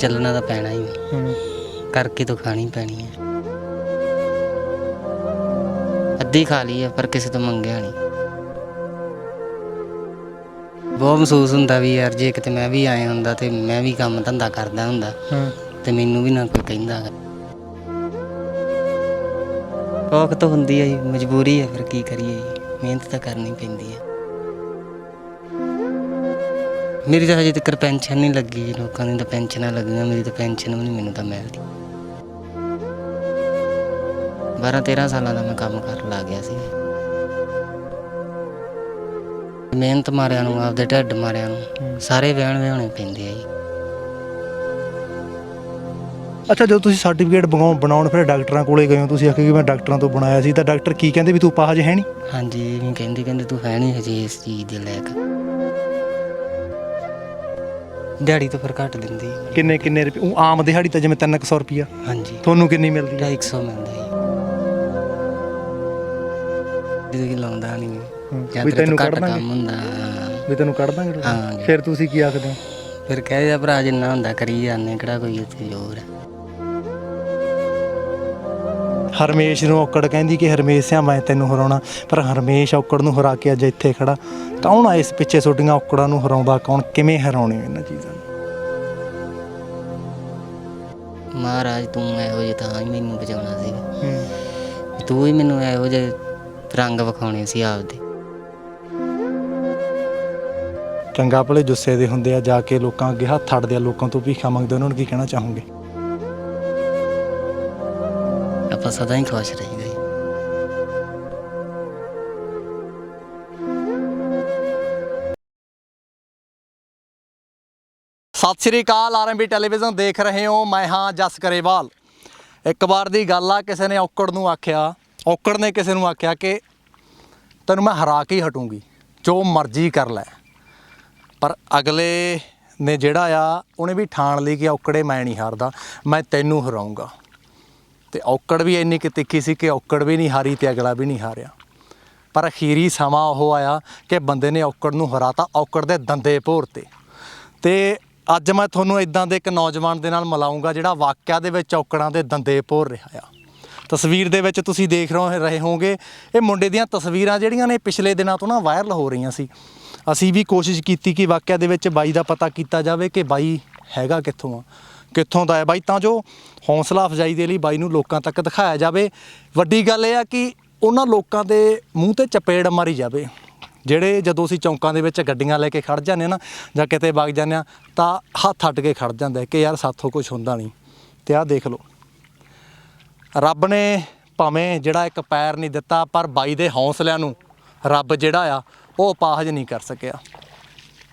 ਚੱਲਣਾ ਤਾਂ ਪੈਣਾ ਹੀ ਆ। ਹੂੰ। ਕਰਕੇ ਤਾਂ ਖਾਣੀ ਪੈਣੀ ਹੈ ਅੱਧੀ ਖਾ ਲਈ ਹੈ ਪਰ ਕਿਸੇ ਤੋਂ ਮੰਗਿਆ ਨਹੀਂ। ਬਹੁਤ ਮਹਿਸੂਸ ਹੁੰਦਾ ਵੀ ਯਾਰ ਜੇ ਕਿਤੇ ਮੈਂ ਵੀ ਆਇਆ ਹੁੰਦਾ ਤੇ ਮੈਂ ਵੀ ਕੰਮ ਧੰਦਾ ਕਰਦਾ ਹੁੰਦਾ ਹਾਂ। ਤੇ ਮੈਨੂੰ ਵੀ ਨਾ ਕੋਈ ਕਹਿੰਦਾ ਔਖ ਤਾਂ ਹੁੰਦੀ ਹੈ ਜੀ ਮਜਬੂਰੀ ਹੈ ਫਿਰ ਕੀ ਕਰੀਏ ਜੀ? ਮਿਹਨਤ ਤਾਂ ਕਰਨੀ ਪੈਂਦੀ ਹੈ ਮੇਰੀ ਤਾਂ ਹਜੇ ਤੱਕ ਪੈਨਸ਼ਨ ਨਹੀਂ ਲੱਗੀ ਜੀ ਲੋਕਾਂ ਦੀ ਤਾਂ ਪੈਨਸ਼ਨਾਂ ਲੱਗੀਆਂ ਮੇਰੀ ਤਾਂ ਪੈਨਸ਼ਨ ਵੀ ਨਹੀਂ ਮੈਨੂੰ ਤਾਂ ਮਿਲਦੀ। 12 13 ਸਾਲਾਂ ਦਾ ਮੈਂ ਕੰਮ ਕਰਨ ਲੱਗ ਗਿਆ ਸੀ। ਮਿਹਨਤ ਮਾਰਿਆਂ ਨੂੰ ਆਪਦੇ ਢੱਡ ਮਾਰਿਆਂ ਨੂੰ ਸਾਰੇ ਵਿਆਹਣ ਵਿਆਹਣੇ ਪੈਂਦੇ ਆ ਜੀ। ਅੱਛਾ ਜਦੋਂ ਤੁਸੀਂ ਸਰਟੀਫਿਕੇਟ ਬਣਾਉਣ ਫਿਰ ਡਾਕਟਰਾਂ ਕੋਲੇ ਗਏ ਹੋ ਤੁਸੀਂ ਆਖਿਆ ਕਿ ਮੈਂ ਡਾਕਟਰਾਂ ਤੋਂ ਬਣਾਇਆ ਸੀ ਤਾਂ ਡਾਕਟਰ ਕੀ ਕਹਿੰਦੇ ਵੀ ਤੂੰ ਪਾਹਜ ਹੈ ਨਹੀਂ? ਹਾਂਜੀ ਕਹਿੰਦੇ ਕਹਿੰਦੇ ਤੂੰ ਹੈ ਨਹੀਂ ਹਜੇ ਇਸ ਚੀਜ਼ ਦੇ ਲਾਇਕ। ਦਿਹਾੜੀ ਤਾਂ ਫਿਰ ਘੱਟ ਦਿੰਦੀ ਹੈ। ਕਿੰਨੇ ਕਿੰਨੇ ਰੁਪਏ? ਉਹ ਆਮ ਦਿਹਾੜੀ ਤਾਂ ਜਿਵੇਂ 300 ਰੁਪਿਆ ਹਾਂਜੀ। ਤੁਹਾਨੂੰ ਕਿੰਨੀ ਮਿਲਦੀ ਹੈ? 250 ਮਿਲਦਾ ਜੀ। ਕਿ ਲਾਉਂਦਾ ਨਹੀਂ ਹੂੰ, ਜਾਂ ਵੀ ਤੈਨੂੰ ਤੋਂ ਘੱਟ ਕੱਢ ਦਾਂਗੇ। ਕੰਮ ਹੁੰਦਾ। ਹਾਂ। ਵੀ ਤੈਨੂੰ ਕੱਢ ਦਾਂਗੇ ਹਾਂ। ਫਿਰ ਤੁਸੀਂ ਕੀ ਆਖਦੇ ਹੋ? ਫਿਰ ਕਹਿ ਜਾ ਭਰਾ ਜਿੰਨਾ ਹੁੰਦਾ ਕਰੀ ਜਾਂਦੇ ਕਿਹੜਾ ਕੋਈ ਉੱਥੇ ਜ਼ੋਰ ਹੈ? ਹਰਮੇਸ਼ ਨੂੰ ਔਕੜ ਕਹਿੰਦੀ ਕਿ ਹਰਮੇਸ਼ ਸਿਆ ਮੈਂ ਤੈਨੂੰ ਹਰਾਉਣਾ। ਪਰ ਹਰਮੇਸ਼ ਔਕੜ ਨੂੰ ਹਰਾ ਕੇ ਅੱਜ ਇੱਥੇ ਖੜਾ। ਕੌਣ ਆ ਇਸ ਪਿੱਛੇ ਛੋਟੀਆਂ ਔਕੜਾਂ ਨੂੰ ਹਰਾਉਂਦਾ ਕੌਣ? ਕਿਵੇਂ ਹਰਾਉਣੇ ਇਹਨਾਂ ਚੀਜ਼ਾਂ ਨੂੰ? ਮਹਾਰਾਜ ਤੂੰ ਇਹੋ ਜਿਹਾ ਤਾਂ ਹੀ ਮੈਨੂੰ ਬਚਾਉਣਾ ਸੀ। ਹੂੰ। ਤੂੰ ਹੀ ਮੈਨੂੰ ਇਹੋ ਜਿਹੇ ਰੰਗ ਵਿਖਾਉਣੇ ਸੀ ਆਪਦੇ। ਚੰਗਾ ਭਲੇ ਜੁੱਸੇ ਦੇ ਹੁੰਦੇ ਆ ਜਾ ਕੇ ਲੋਕਾਂ ਅੱਗੇ ਹੱਥ ਅੜਦੇ ਆ। ਲੋਕਾਂ ਤੋਂ ਭੀਖਾ ਮੰਗਦੇ ਉਹਨਾਂ ਨੂੰ ਕੀ ਕਹਿਣਾ ਚਾਹੋਗੇ? ਆਪਾਂ ਸਦਾ ਹੀ ਖੁਸ਼ ਰਹੀਦਾ ਜੀ। ਸਤਿ ਸ੍ਰੀ ਅਕਾਲ ਆਰਐਮਬੀ ਟੈਲੀਵਿਜ਼ਨ ਦੇਖ ਰਹੇ ਹੋ, ਮੈਂ ਹਾਂ ਜਸ ਕਰੇਵਾਲ ਇੱਕ ਵਾਰ ਦੀ ਗੱਲ ਆ, ਕਿਸੇ ਨੇ ਔਕੜ ਨੂੰ ਆਖਿਆ, ਔਕੜ ਨੇ ਕਿਸੇ ਨੂੰ ਆਖਿਆ ਕਿ ਤੈਨੂੰ ਮੈਂ ਹਰਾ ਕੇ ਹੀ ਹਟੂੰਗੀ, ਜੋ ਮਰਜ਼ੀ ਕਰ ਲੈ। ਪਰ ਅਗਲੇ ਨੇ ਜਿਹੜਾ ਆ, ਉਹਨੇ ਵੀ ਠਾਣ ਲਈ ਕਿ ਔਕੜੇ ਮੈਂ ਨਹੀਂ ਹਾਰਦਾ, ਮੈਂ ਤੈਨੂੰ ਹਰਾਉਂਗਾ ਤੇ ਔਕੜ ਵੀ ਇੰਨੀ ਕਿ ਤਿੱਖੀ ਸੀ ਕਿ ਔਕੜ ਵੀ ਨਹੀਂ ਹਾਰੀ ਤੇ ਅਗਲਾ ਵੀ ਨਹੀਂ ਹਾਰਿਆ। ਪਰ ਅਖੀਰੀ ਸਮਾਂ ਉਹ ਆਇਆ ਕਿ ਬੰਦੇ ਨੇ ਔਕੜ ਨੂੰ ਹਰਾਤਾ ਔਕੜ ਦੇ ਦੰਦੇ ਭੋਰਤੇ ਤੇ। ਅੱਜ ਮੈਂ ਤੁਹਾਨੂੰ ਇਦਾਂ ਦੇ ਇੱਕ ਨੌਜਵਾਨ ਦੇ ਨਾਲ ਮਿਲਾਉਂਗਾ ਜਿਹੜਾ ਵਾਕਿਆ ਦੇ ਵਿੱਚ ਔਕੜਾਂ ਦੇ ਦੰਦੇ ਭੋਰ ਰਿਹਾ ਆ। ਤਸਵੀਰ ਦੇ ਵਿੱਚ ਤੁਸੀਂ ਦੇਖ ਰਹੇ ਰਹੇ ਹੋਵੋਗੇ, ਇਹ ਮੁੰਡੇ ਦੀਆਂ ਤਸਵੀਰਾਂ ਜਿਹੜੀਆਂ ਨੇ ਪਿਛਲੇ ਦਿਨਾਂ ਤੋਂ ਨਾ ਵਾਇਰਲ ਹੋ ਰਹੀਆਂ ਸੀ। ਅਸੀਂ ਵੀ ਕੋਸ਼ਿਸ਼ ਕੀਤੀ ਕਿ ਵਾਕਿਆ ਦੇ ਵਿੱਚ ਬਾਈ ਦਾ ਪਤਾ ਕੀਤਾ ਜਾਵੇ ਕਿ ਬਾਈ ਹੈਗਾ ਕਿੱਥੋਂ ਆ। ਕਿੱਥੋਂ ਦਾ ਹੈ ਬਾਈ? ਤਾਂ ਜੋ ਹੌਸਲਾ ਅਫਜ਼ਾਈ ਦੇ ਲਈ ਬਾਈ ਨੂੰ ਲੋਕਾਂ ਤੱਕ ਦਿਖਾਇਆ ਜਾਵੇ। ਵੱਡੀ ਗੱਲ ਇਹ ਆ ਕਿ ਉਹਨਾਂ ਲੋਕਾਂ ਦੇ ਮੂੰਹ ਤੇ ਚਪੇੜ ਮਾਰੀ ਜਾਵੇ। ਜਿਹੜੇ ਜਦੋਂ ਅਸੀਂ ਚੌਂਕਾਂ ਦੇ ਵਿੱਚ ਗੱਡੀਆਂ ਲੈ ਕੇ ਖੜ ਜਾਂਦੇ ਹਾਂ ਨਾ, ਜਾਂ ਕਿਤੇ ਵਗ ਜਾਂਦੇ ਆ ਤਾਂ ਹੱਥ ਅੱਡ ਕੇ ਖੜ ਜਾਂਦਾ ਕਿ ਯਾਰ ਸਾਥੋਂ ਕੁਝ ਹੁੰਦਾ ਨਹੀਂ। ਤੇ ਆਹ ਦੇਖ ਲਓ। ਰੱਬ ਨੇ ਭਾਵੇਂ ਜਿਹੜਾ ਇੱਕ ਪੈਰ ਨਹੀਂ ਦਿੱਤਾ, ਪਰ ਬਾਈ ਦੇ ਹੌਸਲਿਆਂ ਨੂੰ ਰੱਬ ਜਿਹੜਾ ਆ, ਉਹ ਅਪਾਹਜ ਨਹੀਂ ਕਰ ਸਕਿਆ।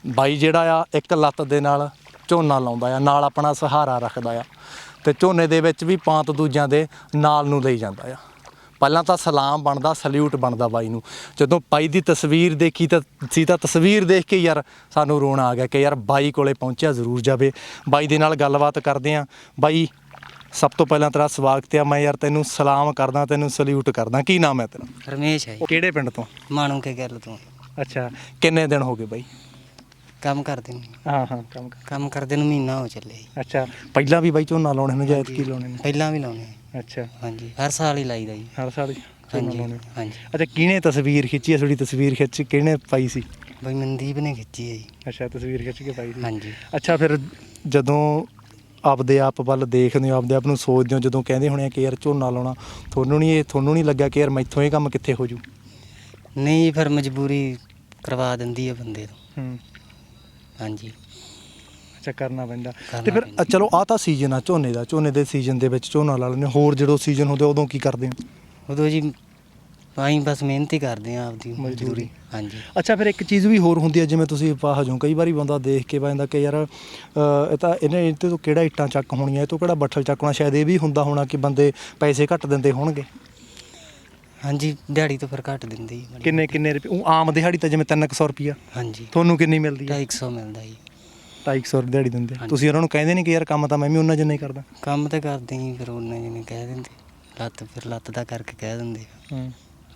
ਬਾਈ ਜਿਹੜਾ ਆ, ਇੱਕ ਲੱਤ ਦੇ ਨਾਲ ਝੋਨਾ ਲਾਉਂਦਾ ਆ ਨਾਲ ਆਪਣਾ ਸਹਾਰਾ ਰੱਖਦਾ ਆ ਤੇ ਝੋਨੇ ਦੇ ਵਿੱਚ ਵੀ ਪਾਂਤ ਦੂਜਿਆਂ ਦੇ ਨਾਲ ਨੂੰ ਲਈ ਜਾਂਦਾ ਆ। ਪਹਿਲਾਂ ਤਾਂ ਸਲਾਮ ਬਣਦਾ ਸਲੂਟ ਬਣਦਾ ਬਾਈ ਨੂੰ। ਜਦੋਂ ਬਾਈ ਦੀ ਤਸਵੀਰ ਦੇਖੀ ਤਾਂ ਸੀ ਤਾਂ ਤਸਵੀਰ ਦੇਖ ਕੇ ਯਾਰ ਸਾਨੂੰ ਰੋਣਾ ਆ ਗਿਆ ਕਿ ਯਾਰ ਬਾਈ ਕੋਲੇ ਪਹੁੰਚਿਆ ਜ਼ਰੂਰ ਜਾਵੇ। ਬਾਈ ਦੇ ਨਾਲ ਗੱਲਬਾਤ ਕਰਦੇ ਆ। ਬਾਈ ਸਭ ਤੋਂ ਪਹਿਲਾਂ ਤੇਰਾ ਸਵਾਗਤ ਹੈ ਮੈਂ ਯਾਰ ਤੈਨੂੰ ਸਲਾਮ ਕਰਦਾ ਤੈਨੂੰ ਸਲੂਟ ਕਰਦਾ। ਕੀ ਨਾਮ ਹੈ ਤੇਰਾ? ਰਮੇਸ਼ ਹੈ। ਕਿਹੜੇ ਪਿੰਡ ਤੋਂ? ਮਾਣੂ ਕੇ ਗੱਲ ਤੂੰ। ਅੱਛਾ ਕਿੰਨੇ ਦਿਨ ਹੋ ਗਏ ਬਾਈ? ਕੰਮ ਕਰਦੇ ਨੂੰ ਹਾਂ ਹਾਂ ਕੰਮ ਕਰ। ਕੰਮ ਕਰਦੇ ਨੂੰ ਮਹੀਨਾ ਹੋ ਚੱਲਿਆ ਜੀ। ਅੱਛਾ ਪਹਿਲਾਂ ਵੀ ਬਾਈ ਝੋਨਾ ਲਾਉਣੇ ਨੂੰ ਜਾਂ ਕੀ ਲਾਉਣੇ ਨੇ ਪਹਿਲਾਂ ਵੀ ਲਾਉਣੇ ਅੱਛਾ। ਹਾਂਜੀ ਹਰ ਸਾਲ ਹੀ ਲਾਈਦਾ ਜੀ। ਹਰ ਸਾਲ ਹੀ ਝੋਨਾ ਹਾਂਜੀ ਲਾਉਣੇ। ਹਾਂਜੀ। ਅੱਛਾ ਕਿਹਨੇ ਤਸਵੀਰ ਖਿੱਚੀ ਹੈ ਥੋੜੀ ਤਸਵੀਰ ਖਿੱਚ ਕਿਹਨੇ ਪਾਈ ਸੀ? ਬਈ ਮਨਦੀਪ ਨੇ ਖਿੱਚੀ ਹੈ ਜੀ। ਅੱਛਾ ਤਸਵੀਰ ਖਿੱਚ ਕੇ ਪਾਈ ਸੀ। ਹਾਂਜੀ। ਅੱਛਾ ਫਿਰ ਜਦੋਂ ਆਪਦੇ ਆਪ ਵੱਲ ਦੇਖਦੇ ਹੋ ਆਪਦੇ ਆਪ ਨੂੰ ਸੋਚਦੇ ਹੋ ਜਦੋਂ ਕਹਿੰਦੇ ਹੋਣੇ ਆ ਕਿ ਯਾਰ ਝੋਨਾ ਲਾਉਣਾ ਤੁਹਾਨੂੰ ਨਹੀਂ ਇਹ ਤੁਹਾਨੂੰ ਨਹੀਂ ਲੱਗਾ ਕਿ ਯਾਰ ਮੈਥੋਂ ਇਹ ਕੰਮ ਕਿੱਥੇ ਹੋ ਜੂ? ਨਹੀਂ ਫਿਰ ਮਜਬੂਰੀ ਕਰਵਾ ਦਿੰਦੀ ਹੈ ਬੰਦੇ ਤੋਂ। ਹੂੰ। ਹਾਂਜੀ। ਅੱਛਾ ਕਰਨਾ ਪੈਂਦਾ। ਕਰਨਾ ਤੇ ਫਿਰ ਪੈਂਦਾ। ਚਲੋ ਆ ਤਾਂ ਸੀਜ਼ਨ ਆ ਝੋਨੇ ਦਾ। ਝੋਨੇ ਦੇ ਸੀਜ਼ਨ ਦੇ ਵਿੱਚ ਝੋਨਾ ਲਾ ਲੈਂਦੇ ਹੋ। ਹੋਰ ਜਦੋਂ ਸੀਜ਼ਨ ਹੁੰਦੇ ਉਦੋਂ ਕੀ ਕਰਦੇ ਹੋ ਉਦੋਂ ਜੀ ਅਸੀਂ ਬਸ ਮਿਹਨਤ ਹੀ ਕਰਦੇ ਆ ਆਪਦੀ ਮਜ਼ਦੂਰੀ। ਮਜ਼ਦੂਰੀ। ਹਾਂਜੀ। ਅੱਛਾ ਫਿਰ ਇੱਕ ਚੀਜ਼ ਵੀ ਹੋਰ ਹੁੰਦੀ ਹੈ ਜਿਵੇਂ ਤੁਸੀਂ ਪਾਹਜ ਹੋ ਕਈ ਵਾਰੀ ਬੰਦਾ ਦੇਖ ਕੇ ਕਹਿੰਦਾ ਕਿ ਯਾਰ ਇਹ ਤਾਂ ਇਹਨੇ ਇਹ ਤੋਂ ਕਿਹੜਾ ਇੱਟਾਂ ਚੱਕ ਹੋਣੀਆਂ ਇਹ ਤੋਂ ਕਿਹੜਾ ਬੱਠਲ ਚੱਕ ਹੋਣਾ ਸ਼ਾਇਦ ਇਹ ਵੀ ਹੁੰਦਾ ਹੋਣਾ ਕਿ ਬੰਦੇ ਪੈਸੇ ਘੱਟ ਦਿੰਦੇ ਹੋਣਗੇ। ਹਾਂਜੀ ਦਿਹਾੜੀ ਤੋਂ ਫਿਰ ਘੱਟ ਦਿੰਦੀ ਹੈ ਕਿੰਨੇ ਕਿੰਨੇ ਰੁਪਏ? ਉਹ ਆਮ ਦਿਹਾੜੀ ਤਾਂ ਜਿਵੇਂ 300 ਰੁਪਿਆ ਹਾਂਜੀ। ਤੁਹਾਨੂੰ ਕਿੰਨੀ ਮਿਲਦੀ ਹੈ? 250 ਮਿਲਦਾ ਜੀ। 250 ਦਿਹਾੜੀ ਦਿੰਦੇ ਹਾਂਜੀ। ਤੁਸੀਂ ਉਹਨਾਂ ਨੂੰ ਕਹਿੰਦੇ ਨਹੀਂ ਕਿ ਯਾਰ ਕੰਮ ਤਾਂ ਮੈਂ ਵੀ ਉਹਨਾਂ ਜਿੰਨਾ ਹੀ ਕਰਦਾ। ਕੰਮ ਤੇ ਕਰਦੇ ਹੀ ਫਿਰ ਉਹਨਾਂ ਜਿਹਨੇ ਕਹਿ ਦਿੰਦੇ। ਲੱਤ ਫਿਰ ਲੱਤ ਦਾ ਕਰਕੇ ਕਹਿ ਦਿੰਦੇ। ਆ। ਹੂੰ।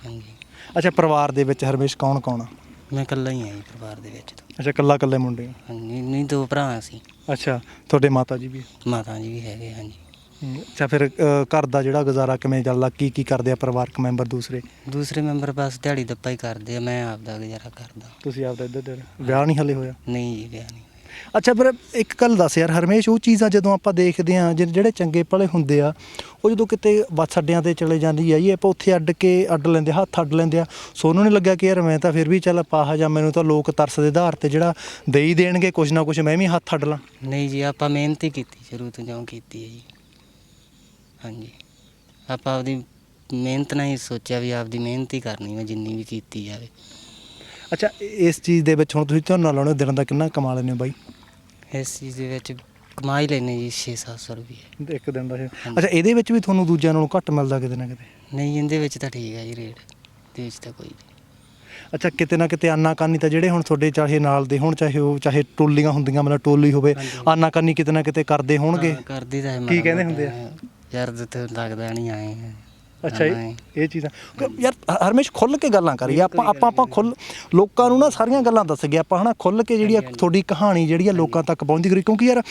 ਹਾਂਜੀ। ਅੱਛਾ ਪਰਿਵਾਰ ਦੇ ਵਿੱਚ ਹਰਮੇਸ਼ ਕੌਣ ਕੌਣ ਆ? ਮੈਂ ਇਕੱਲਾ ਹੀ ਹਾਂ ਜੀ ਪਰਿਵਾਰ ਦੇ ਵਿੱਚ ਤਾਂ। ਅੱਛਾ ਕੱਲਾ ਕੱਲੇ ਮੁੰਡੇ। ਹਾਂਜੀ ਨਹੀਂ ਦੋ ਭਰਾ ਸੀ। ਅੱਛਾ ਤੁਹਾਡੇ ਮਾਤਾ ਜੀ ਵੀ ਮਾਤਾ ਜੀ ਵੀ ਹੈਗੇ ਹਾਂਜੀ। ਅੱਛਾ ਫਿਰ ਅ, ਘਰ ਦਾ ਜਿਹੜਾ ਗੁਜ਼ਾਰਾ ਕਿਵੇਂ ਚੱਲਦਾ? ਕੀ ਕੀ ਕਰਦੇ ਆ ਪਰਿਵਾਰਕ ਮੈਂਬਰ ਦੂਸਰੇ? ਦੂਸਰੇ ਮੈਂਬਰ ਬਸ ਦਿਹਾੜੀ ਦੱਪਾ ਹੀ ਕਰਦੇ ਆ ਮੈਂ ਆਪ ਦਾ ਗੁਜ਼ਾਰਾ ਕਰਦਾ। ਤੁਸੀਂ ਆਪਦਾ ਇੱਧਰ ਉੱਧਰ ਵਿਆਹ ਨਹੀਂ ਹਲੇ ਹੋਇਆ? ਨਹੀਂ ਜੀ ਵਿਆਹ ਨਹੀਂ ਅੱਛਾ ਫਿਰ ਇੱਕ ਗੱਲ ਦੱਸ ਯਾਰ ਹਰਮੇਸ਼ ਉਹ ਚੀਜ਼ਾਂ ਜਦੋਂ ਆਪਾਂ ਦੇਖਦੇ ਆ ਜਿਹੜੇ ਚੰਗੇ ਭਲੇ ਹੁੰਦੇ ਆ ਉਹ ਜਦੋਂ ਕਿਤੇ ਬੱਸ ਅੱਡਿਆਂ ਤੇ ਚਲੇ ਜਾਂਦੀ ਆ ਇਹ ਆਪਾਂ ਉੱਥੇ ਅੱਡ ਕੇ ਅੱਡ ਲੈਂਦੇ ਹੱਥ ਅੱਡ ਲੈਂਦੇ ਆ। ਸੋਨੂੰ ਨਹੀਂ ਲੱਗਿਆ ਕਿ ਯਾਰ ਮੈਂ ਤਾਂ ਫਿਰ ਵੀ ਚੱਲ ਪਾਹਾ ਜਾਂ ਮੈਨੂੰ ਤਾਂ ਲੋਕ ਤਰਸ ਦੇ ਆਧਾਰ ਤੇ ਜਿਹੜਾ ਦੇ ਹੀ ਦੇਣਗੇ ਕੁਛ ਨਾ ਕੁਛ ਮੈਂ ਵੀ ਹੱਥ ਅੱਡ ਲਾਂ। ਨਹੀਂ ਜੀ ਆਪਾਂ ਮਿਹਨਤ ਹੀ ਕੀਤੀ ਸ਼ੁਰੂ ਤੋਂ ਜਿਉਂ ਕੀਤੀ ਹੈ ਜੀ। ਹਾਂਜੀ ਆਪਾਂ ਆਪਦੀ ਮਿਹਨਤ ਨਾਲ ਹੀ ਸੋਚਿਆ ਵੀ ਆਪਦੀ ਮਿਹਨਤ ਹੀ ਕਰਨੀ ਹੈ ਜਿੰਨੀ ਵੀ ਕੀਤੀ ਜਾਵੇ ਅੱਛਾ ਇਸ ਚੀਜ਼ ਦੇ ਵਿੱਚ ਹੁਣ ਤੁਸੀਂ ਝੋਨਾ ਲਾਉਣੇ ਦਿਨ ਦਾ ਕਿੰਨਾ ਕਮਾ ਲੈਂਦੇ ਹੋ ਬਾਈ ਇਸ ਚੀਜ਼ ਦੇ ਵਿੱਚ ਕਮਾ ਹੀ ਲੈਨੇ ਜੀ 6-700 ਰੁਪਏ ਇੱਕ ਦਿਨ ਦਾ ਇਹ। ਅੱਛਾ ਇਹਦੇ ਵਿੱਚ ਵੀ ਤੁਹਾਨੂੰ ਦੂਜਿਆਂ ਨਾਲੋਂ ਘੱਟ ਮਿਲਦਾ ਕਿਤੇ ਨਾ ਕਿਤੇ ਨਹੀਂ ਇਹਦੇ ਵਿੱਚ ਤਾਂ ਠੀਕ ਹੈ ਜੀ ਰੇਟ ਦੇ ਵਿੱਚ ਤਾਂ ਕੋਈ ਨਹੀਂ ਅੱਛਾ ਕਿਤੇ ਨਾ ਕਿਤੇ ਆਨਾਕਾਨੀ ਤਾਂ ਜਿਹੜੇ ਹੁਣ ਤੁਹਾਡੇ ਚਾਹੇ ਨਾਲ ਦੇ ਹੋਣ ਚਾਹੇ ਉਹ ਚਾਹੇ ਟੋਲੀਆਂ ਹੁੰਦੀਆਂ ਮਤਲਬ ਟੋਲੀ ਹੋਵੇ ਹਾਂਜੀ। ਆਨਾਕਾਨੀ ਕਿਤੇ ਨਾ ਕਿਤੇ ਕਰਦੇ ਹੋਣਗੇ ਹਾਂ, ਕਰਦੀ ਤਾਂ ਹੈ ਕੀ ਮਾੜਾ ਕਹਿੰਦੇ। ਹੁੰਦੇ ਆ? ਯਾਰ ਜਿੱਥੇ ਲੱਗਦਾ ਨਹੀਂ ਆਏ ਅੱਛਾ ਹਾਂ, ਇਹ ਇਹ ਚੀਜ਼ਾਂ। ਕਿ ਯਾਰ ਹ- ਹਰਮੇਸ਼ ਖੁੱਲ ਕੇ ਗੱਲਾਂ ਕਰੀਏ ਆਪਾਂ ਆਪਾਂ ਆਪਾਂ ਖੁੱਲ ਲੋਕਾਂ ਨੂੰ ਨਾ ਸਾਰੀਆਂ ਗੱਲਾਂ ਦੱਸ ਗਏ। ਆਪਾਂ ਹਨਾ ਖੁੱਲ ਕੇ ਜਿਹੜੀ ਆ ਤੁਹਾਡੀ ਕਹਾਣੀ ਜਿਹੜੀ ਆ ਲੋਕਾਂ ਤੱਕ ਪਹੁੰਚਦੀ ਕਰੀ ਕਿਉਂਕਿ ਯਾਰ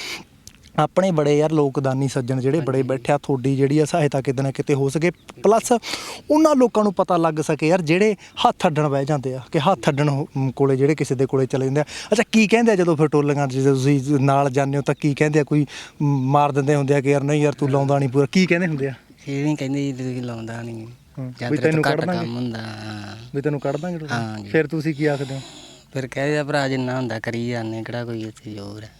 ਆਪਣੇ ਬੜੇ ਯਾਰ ਲੋਕਦਾਨੀ ਸੱਜਣ ਜਿਹੜੇ ਬੜੇ ਬੈਠਿਆ ਤੁਹਾਡੀ ਜਿਹੜੀ ਆ ਸਹਾਇਤਾ ਕਿਤੇ ਨਾ ਕਿਤੇ ਹੋ ਸਕੇ। ਪਲੱਸ ਉਹਨਾਂ ਲੋਕਾਂ ਨੂੰ ਪਤਾ ਲੱਗ ਸਕੇ ਯਾਰ ਜਿਹੜੇ ਹੱਥ ਅੱਡਣ ਬਹਿ ਜਾਂਦੇ ਆ ਕਿ ਹੱਥ ਅੱਡਣ ਕੋਲੇ ਜਿਹੜੇ ਕਿਸੇ ਦੇ ਕੋਲੇ ਚਲੇ ਜਾਂਦੇ ਆ। ਅੱਛਾ ਕੀ ਕਹਿੰਦੇ ਆ ਜਦੋਂ ਫਿਰ ਟੋਲੀਆਂ ਜਦੋਂ ਤੁਸੀਂ ਨਾਲ ਜਾਂਦੇ ਹੋ ਤਾਂ ਕੀ ਕਹਿੰਦੇ ਆ? ਕੋਈ ਮਾਰ ਦਿੰਦੇ ਹੁੰਦੇ ਆ ਕਿ ਯਾਰ ਨਹੀਂ ਯਾਰ ਤੂੰ ਲਾਉਂਦਾ ਨਹੀਂ ਪੂਰਾ ਕੀ ਕਹਿੰਦੇ ਹੁੰਦੇ ਆ? ਇਹ ਵੀ ਕਹਿੰਦੇ ਜੀ ਤੁਸੀਂ ਲਾਉਂਦਾ ਨਹੀਂ। ਵੀ ਤੈਨੂੰ ਕੱਢ ਦਾਂਗੇ। ਕੰਮ ਹੁੰਦਾ। ਵੀ ਤੈਨੂੰ ਕੱਢ ਦਾਂਗੇ। ਫਿਰ ਤੁਸੀਂ ਕੀ ਆਖਦੇ ਹੋ? ਫਿਰ ਕਹਿੰਦੇ ਆ ਭਰਾ ਜਿੰਨਾ ਹੁੰਦਾ ਕਰੀ ਜਾਂਦੇ ਕਿਹੜਾ ਕੋਈ ਇੱਥੇ ਜ਼ੋਰ ਹੈ।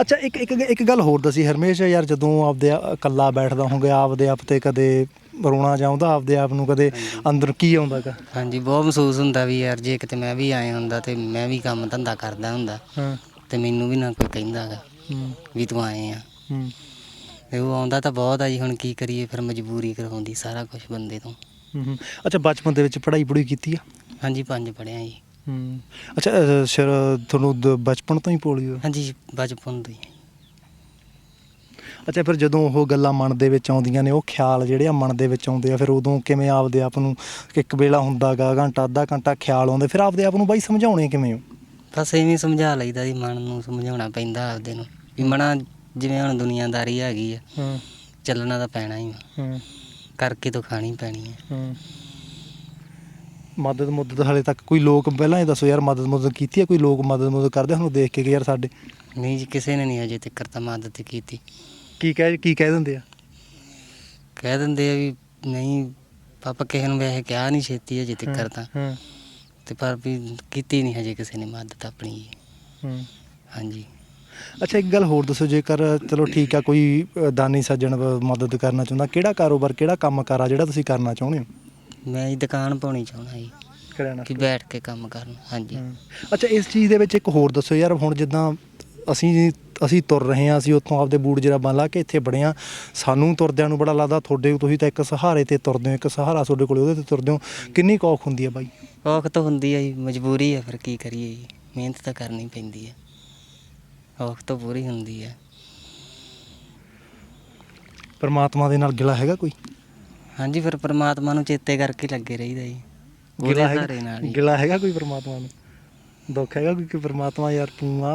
ਅੱਛਾ ਇੱਕ ਇੱਕ ਇੱਕ ਗੱਲ ਹੋਰ ਦੱਸੀ ਹਰਮੇਸ਼ ਯਾਰ ਜਦੋਂ ਆਪਦੇ ਆ- ਇਕੱਲਾ ਬੈਠਦਾ ਹੋਗੇ ਆਪਦੇ ਆਪ ਤੇ ਕਦੇ ਰੋਣਾ ਜਾਉਂਦਾ ਆਪਦੇ ਆਪ ਨੂੰ ਕਦੇ ਅੰਦਰ ਕੀ ਆਉਂਦਾਗਾ ਹਾਂਜੀ ਬਹੁਤ ਮਹਿਸੂਸ ਹੁੰਦਾ ਵੀ ਯਾਰ ਜੇ ਕਿਤੇ ਮੈਂ ਵੀ ਆਏ ਹੁੰਦਾ ਤੇ ਮੈਂ ਵੀ ਕੰਮ ਧੰਦਾ ਕਰਦਾ ਹੁੰਦਾ ਹਾਂ। ਤੇ ਮੈਨੂੰ ਵੀ ਨਾ ਕੋਈ ਕਹਿੰਦਾਗਾ ਹੂੰ। ਵੀ ਤੂੰ ਆਏ ਆ। ਹੂੰ। ਤੇ ਉਹ ਆਉਂਦਾ ਤਾਂ ਬਹੁਤ ਆ ਜੀ ਹੁਣ ਕੀ ਕਰੀਏ ਫਿਰ ਮਜਬੂਰੀ ਕਰਵਾਉਂਦੀ ਸਾਰਾ ਕੁਝ ਬੰਦੇ ਤੋਂ। ਹੂੰ, ਹੂੰ। ਅੱਛਾ ਬਚਪਨ ਦੇ ਵਿੱਚ ਪੜ੍ਹਾਈ ਪੜ੍ਹਾਈ ਕੀਤੀ ਆ? ਹਾਂਜੀ ਪੰਜ ਪੜਿਆ ਜੀ। ਹੂੰ। ਅੱਛਾ ਅ, ਸ਼ਰ ਤੁਹਾਨੂੰ ਦ- ਬਚਪਨ ਤੋਂ ਹੀ ਪੋਲੀਓ ਹਾਂਜੀ ਬਚਪਨ ਤੋਂ ਹੀ। ਅੱਛਾ ਫਿਰ ਜਦੋਂ ਉਹ ਗੱਲਾਂ ਮਨ ਦੇ ਵਿੱਚ ਆਉਂਦੀਆਂ ਨੇ ਉਹ ਖਿਆਲ ਜਿਹੜੇ ਆ ਮਨ ਦੇ ਵਿੱਚ ਆਉਂਦੇ ਆ ਫਿਰ ਉਦੋਂ ਕਿਵੇਂ ਆਪਦੇ ਆਪ ਨੂੰ ਇੱਕ ਵੇਲਾ ਹੁੰਦਾਗਾ ਘੰਟਾ ਅੱਧਾ ਘੰਟਾ ਖਿਆਲ ਆਉਂਦੇ ਫਿਰ ਆਪਦੇ ਆਪ ਨੂੰ ਬਾਈ ਸਮਝਾਉਣੇ ਕਿਵੇਂ ਹੋ? ਬਸ ਐਵੇਂ ਸਮਝਾ ਲਈਦਾ ਜੀ ਮਨ ਨੂੰ ਸਮਝਾਉਣਾ ਪੈਂਦਾ ਆਪਦੇ ਨੂੰ। ਵੀ ਮਨਾ ਜਿਵੇਂ ਹੁਣ ਦੁਨੀਆਦਾਰੀ ਹੈਗੀ ਆ ਹਾਂ। ਚੱਲਣਾ ਤਾਂ ਪੈਣਾ ਹੀ ਆ। ਹਾਂ। ਕਰਕੇ ਤਾਂ ਖਾਣੀ ਪੈਣੀ ਹੈ ਹਾਂ। ਮਦਦ ਮੁੱਦਦ ਹਲੇ ਤੱਕ ਕੋਈ ਲੋਕ ਪਹਿਲਾਂ ਇਹ ਦੱਸੋ ਯਾਰ ਮਦਦ ਮੁੱਦਦ ਕੀਤੀ ਹੈ? ਕੋਈ ਲੋਕ ਮਦਦ ਮੁੱਦਦ ਕਰਦੇ ਸਾਨੂੰ ਦੇਖ ਕੇ ਕਿ ਯਾਰ ਸਾਡੇ। ਨਹੀਂ ਜੀ ਕਿਸੇ ਨੇ ਨਹੀਂ ਅਜੇ ਤੱਕ ਤਾਂ ਮਦਦ ਕੀਤੀ। ਕੀ ਕਹਿ ਕੀ ਕਹਿ ਦਿੰਦੇ ਆ? ਕਹਿ ਦਿੰਦੇ ਆ ਵੀ ਨਹੀਂ ਪਾਪਾ ਕਿਸੇ ਨੂੰ ਵੈਸੇ ਕਿਹਾ ਨਹੀਂ ਛੇਤੀ ਅਜੇ ਤੱਕ ਤਾਂ। ਹਾਂ। ਤੇ ਪਰ ਵੀ ਕੀਤੀ ਨਹੀਂ ਹਜੇ ਕਿਸੇ ਨੇ ਮਦਦ ਆਪਣੀ ਜੀ। ਹਾਂ। ਹਾਂਜੀ। ਅੱਛਾ ਇੱਕ ਗੱਲ ਹੋਰ ਦੱਸੋ ਜੇਕਰ ਚਲੋ ਠੀਕ ਆ ਕੋਈ ਅ, ਦਾਨੀ ਸੱਜਣ ਵ- ਮਦਦ ਕਰਨਾ ਚਾਹੁੰਦਾ ਕਿਹੜਾ ਕਾਰੋਬਾਰ ਕਿਹੜਾ ਕੰਮ ਕਾਰ ਆ ਜਿਹੜਾ ਤੁਸੀਂ ਕਰਨਾ ਚਾਹੁੰਦੇ ਹੋ? ਮੈਂ ਜੀ ਦੁਕਾਨ ਪਾਉਣੀ ਚਾਹੁੰਦਾ ਜੀ ਕਰਿਆਨਾ ਕਿ ਬੈਠ ਕੇ ਕੰਮ ਕਰਨ ਹਾਂਜੀ। ਅੱਛਾ ਇਸ ਚੀਜ਼ ਦੇ ਵਿੱਚ ਇੱਕ ਹੋਰ ਦੱਸੋ ਯਾਰ ਹੁਣ ਜਿੱਦਾਂ ਅਸੀਂ ਅਸੀਂ ਤੁਰ ਰਹੇ ਹਾਂ ਅਸੀਂ ਉੱਥੋਂ ਆਪਦੇ ਬੂਟ ਜਰਾਬਾਂ ਲਾ ਕੇ ਇੱਥੇ ਬੜੇ ਹਾਂ। ਸਾਨੂੰ ਤੁਰਦਿਆਂ ਨੂੰ ਬੜਾ ਲੱਗਦਾ ਤੁਹਾਡੇ ਤੁਸੀਂ ਤਾਂ ਇੱਕ ਸਹਾਰੇ ਤੇ ਤੁਰਦੇ ਹੋ ਇੱਕ ਸਹਾਰਾ ਤੁਹਾਡੇ ਕੋਲ ਉਹਦੇ ਤੇ ਤੁਰਦੇ ਹੋ। ਕਿੰਨੀ ਕੁ ਔਖ ਹੁੰਦੀ ਹੈ ਬਾਈ? ਔਖ ਤਾਂ ਹੁੰਦੀ ਹੈ ਜੀ ਮਜਬੂਰੀ ਹੈ ਫਿਰ ਕੀ ਕਰੀਏ ਜੀ ਮਿਹਨਤ ਤਾਂ ਕਰਨੀ ਪੈਂਦੀ ਹੈ। ਔਖ ਤਾਂ ਪੂਰੀ ਹੁੰਦੀ ਹੈ। ਪਰਮਾਤਮਾ ਦੇ ਨਾਲ ਗਿਲਾ ਹੈਗਾ ਕੋਈ? ਹਾਂਜੀ ਫਿਰ ਪ੍ਰਮਾਤਮਾ ਨੂੰ ਚੇਤੇ ਕਰਕੇ ਲੱਗੇ ਰਹੀਦਾ ਜੀ। ਉਹਦੇ ਗਿਲਾ ਸਹਾਰੇ ਹੈਗਾ? ਹੀ। ਗਿਲਾ ਹੈਗਾ ਕੋਈ ਪਰਮਾਤਮਾ ਨੂੰ? ਦੁੱਖ ਹੈਗਾ ਕੋਈ ਕਿ ਪਰਮਾਤਮਾ ਯਾਰ ਤੂੰ ਆ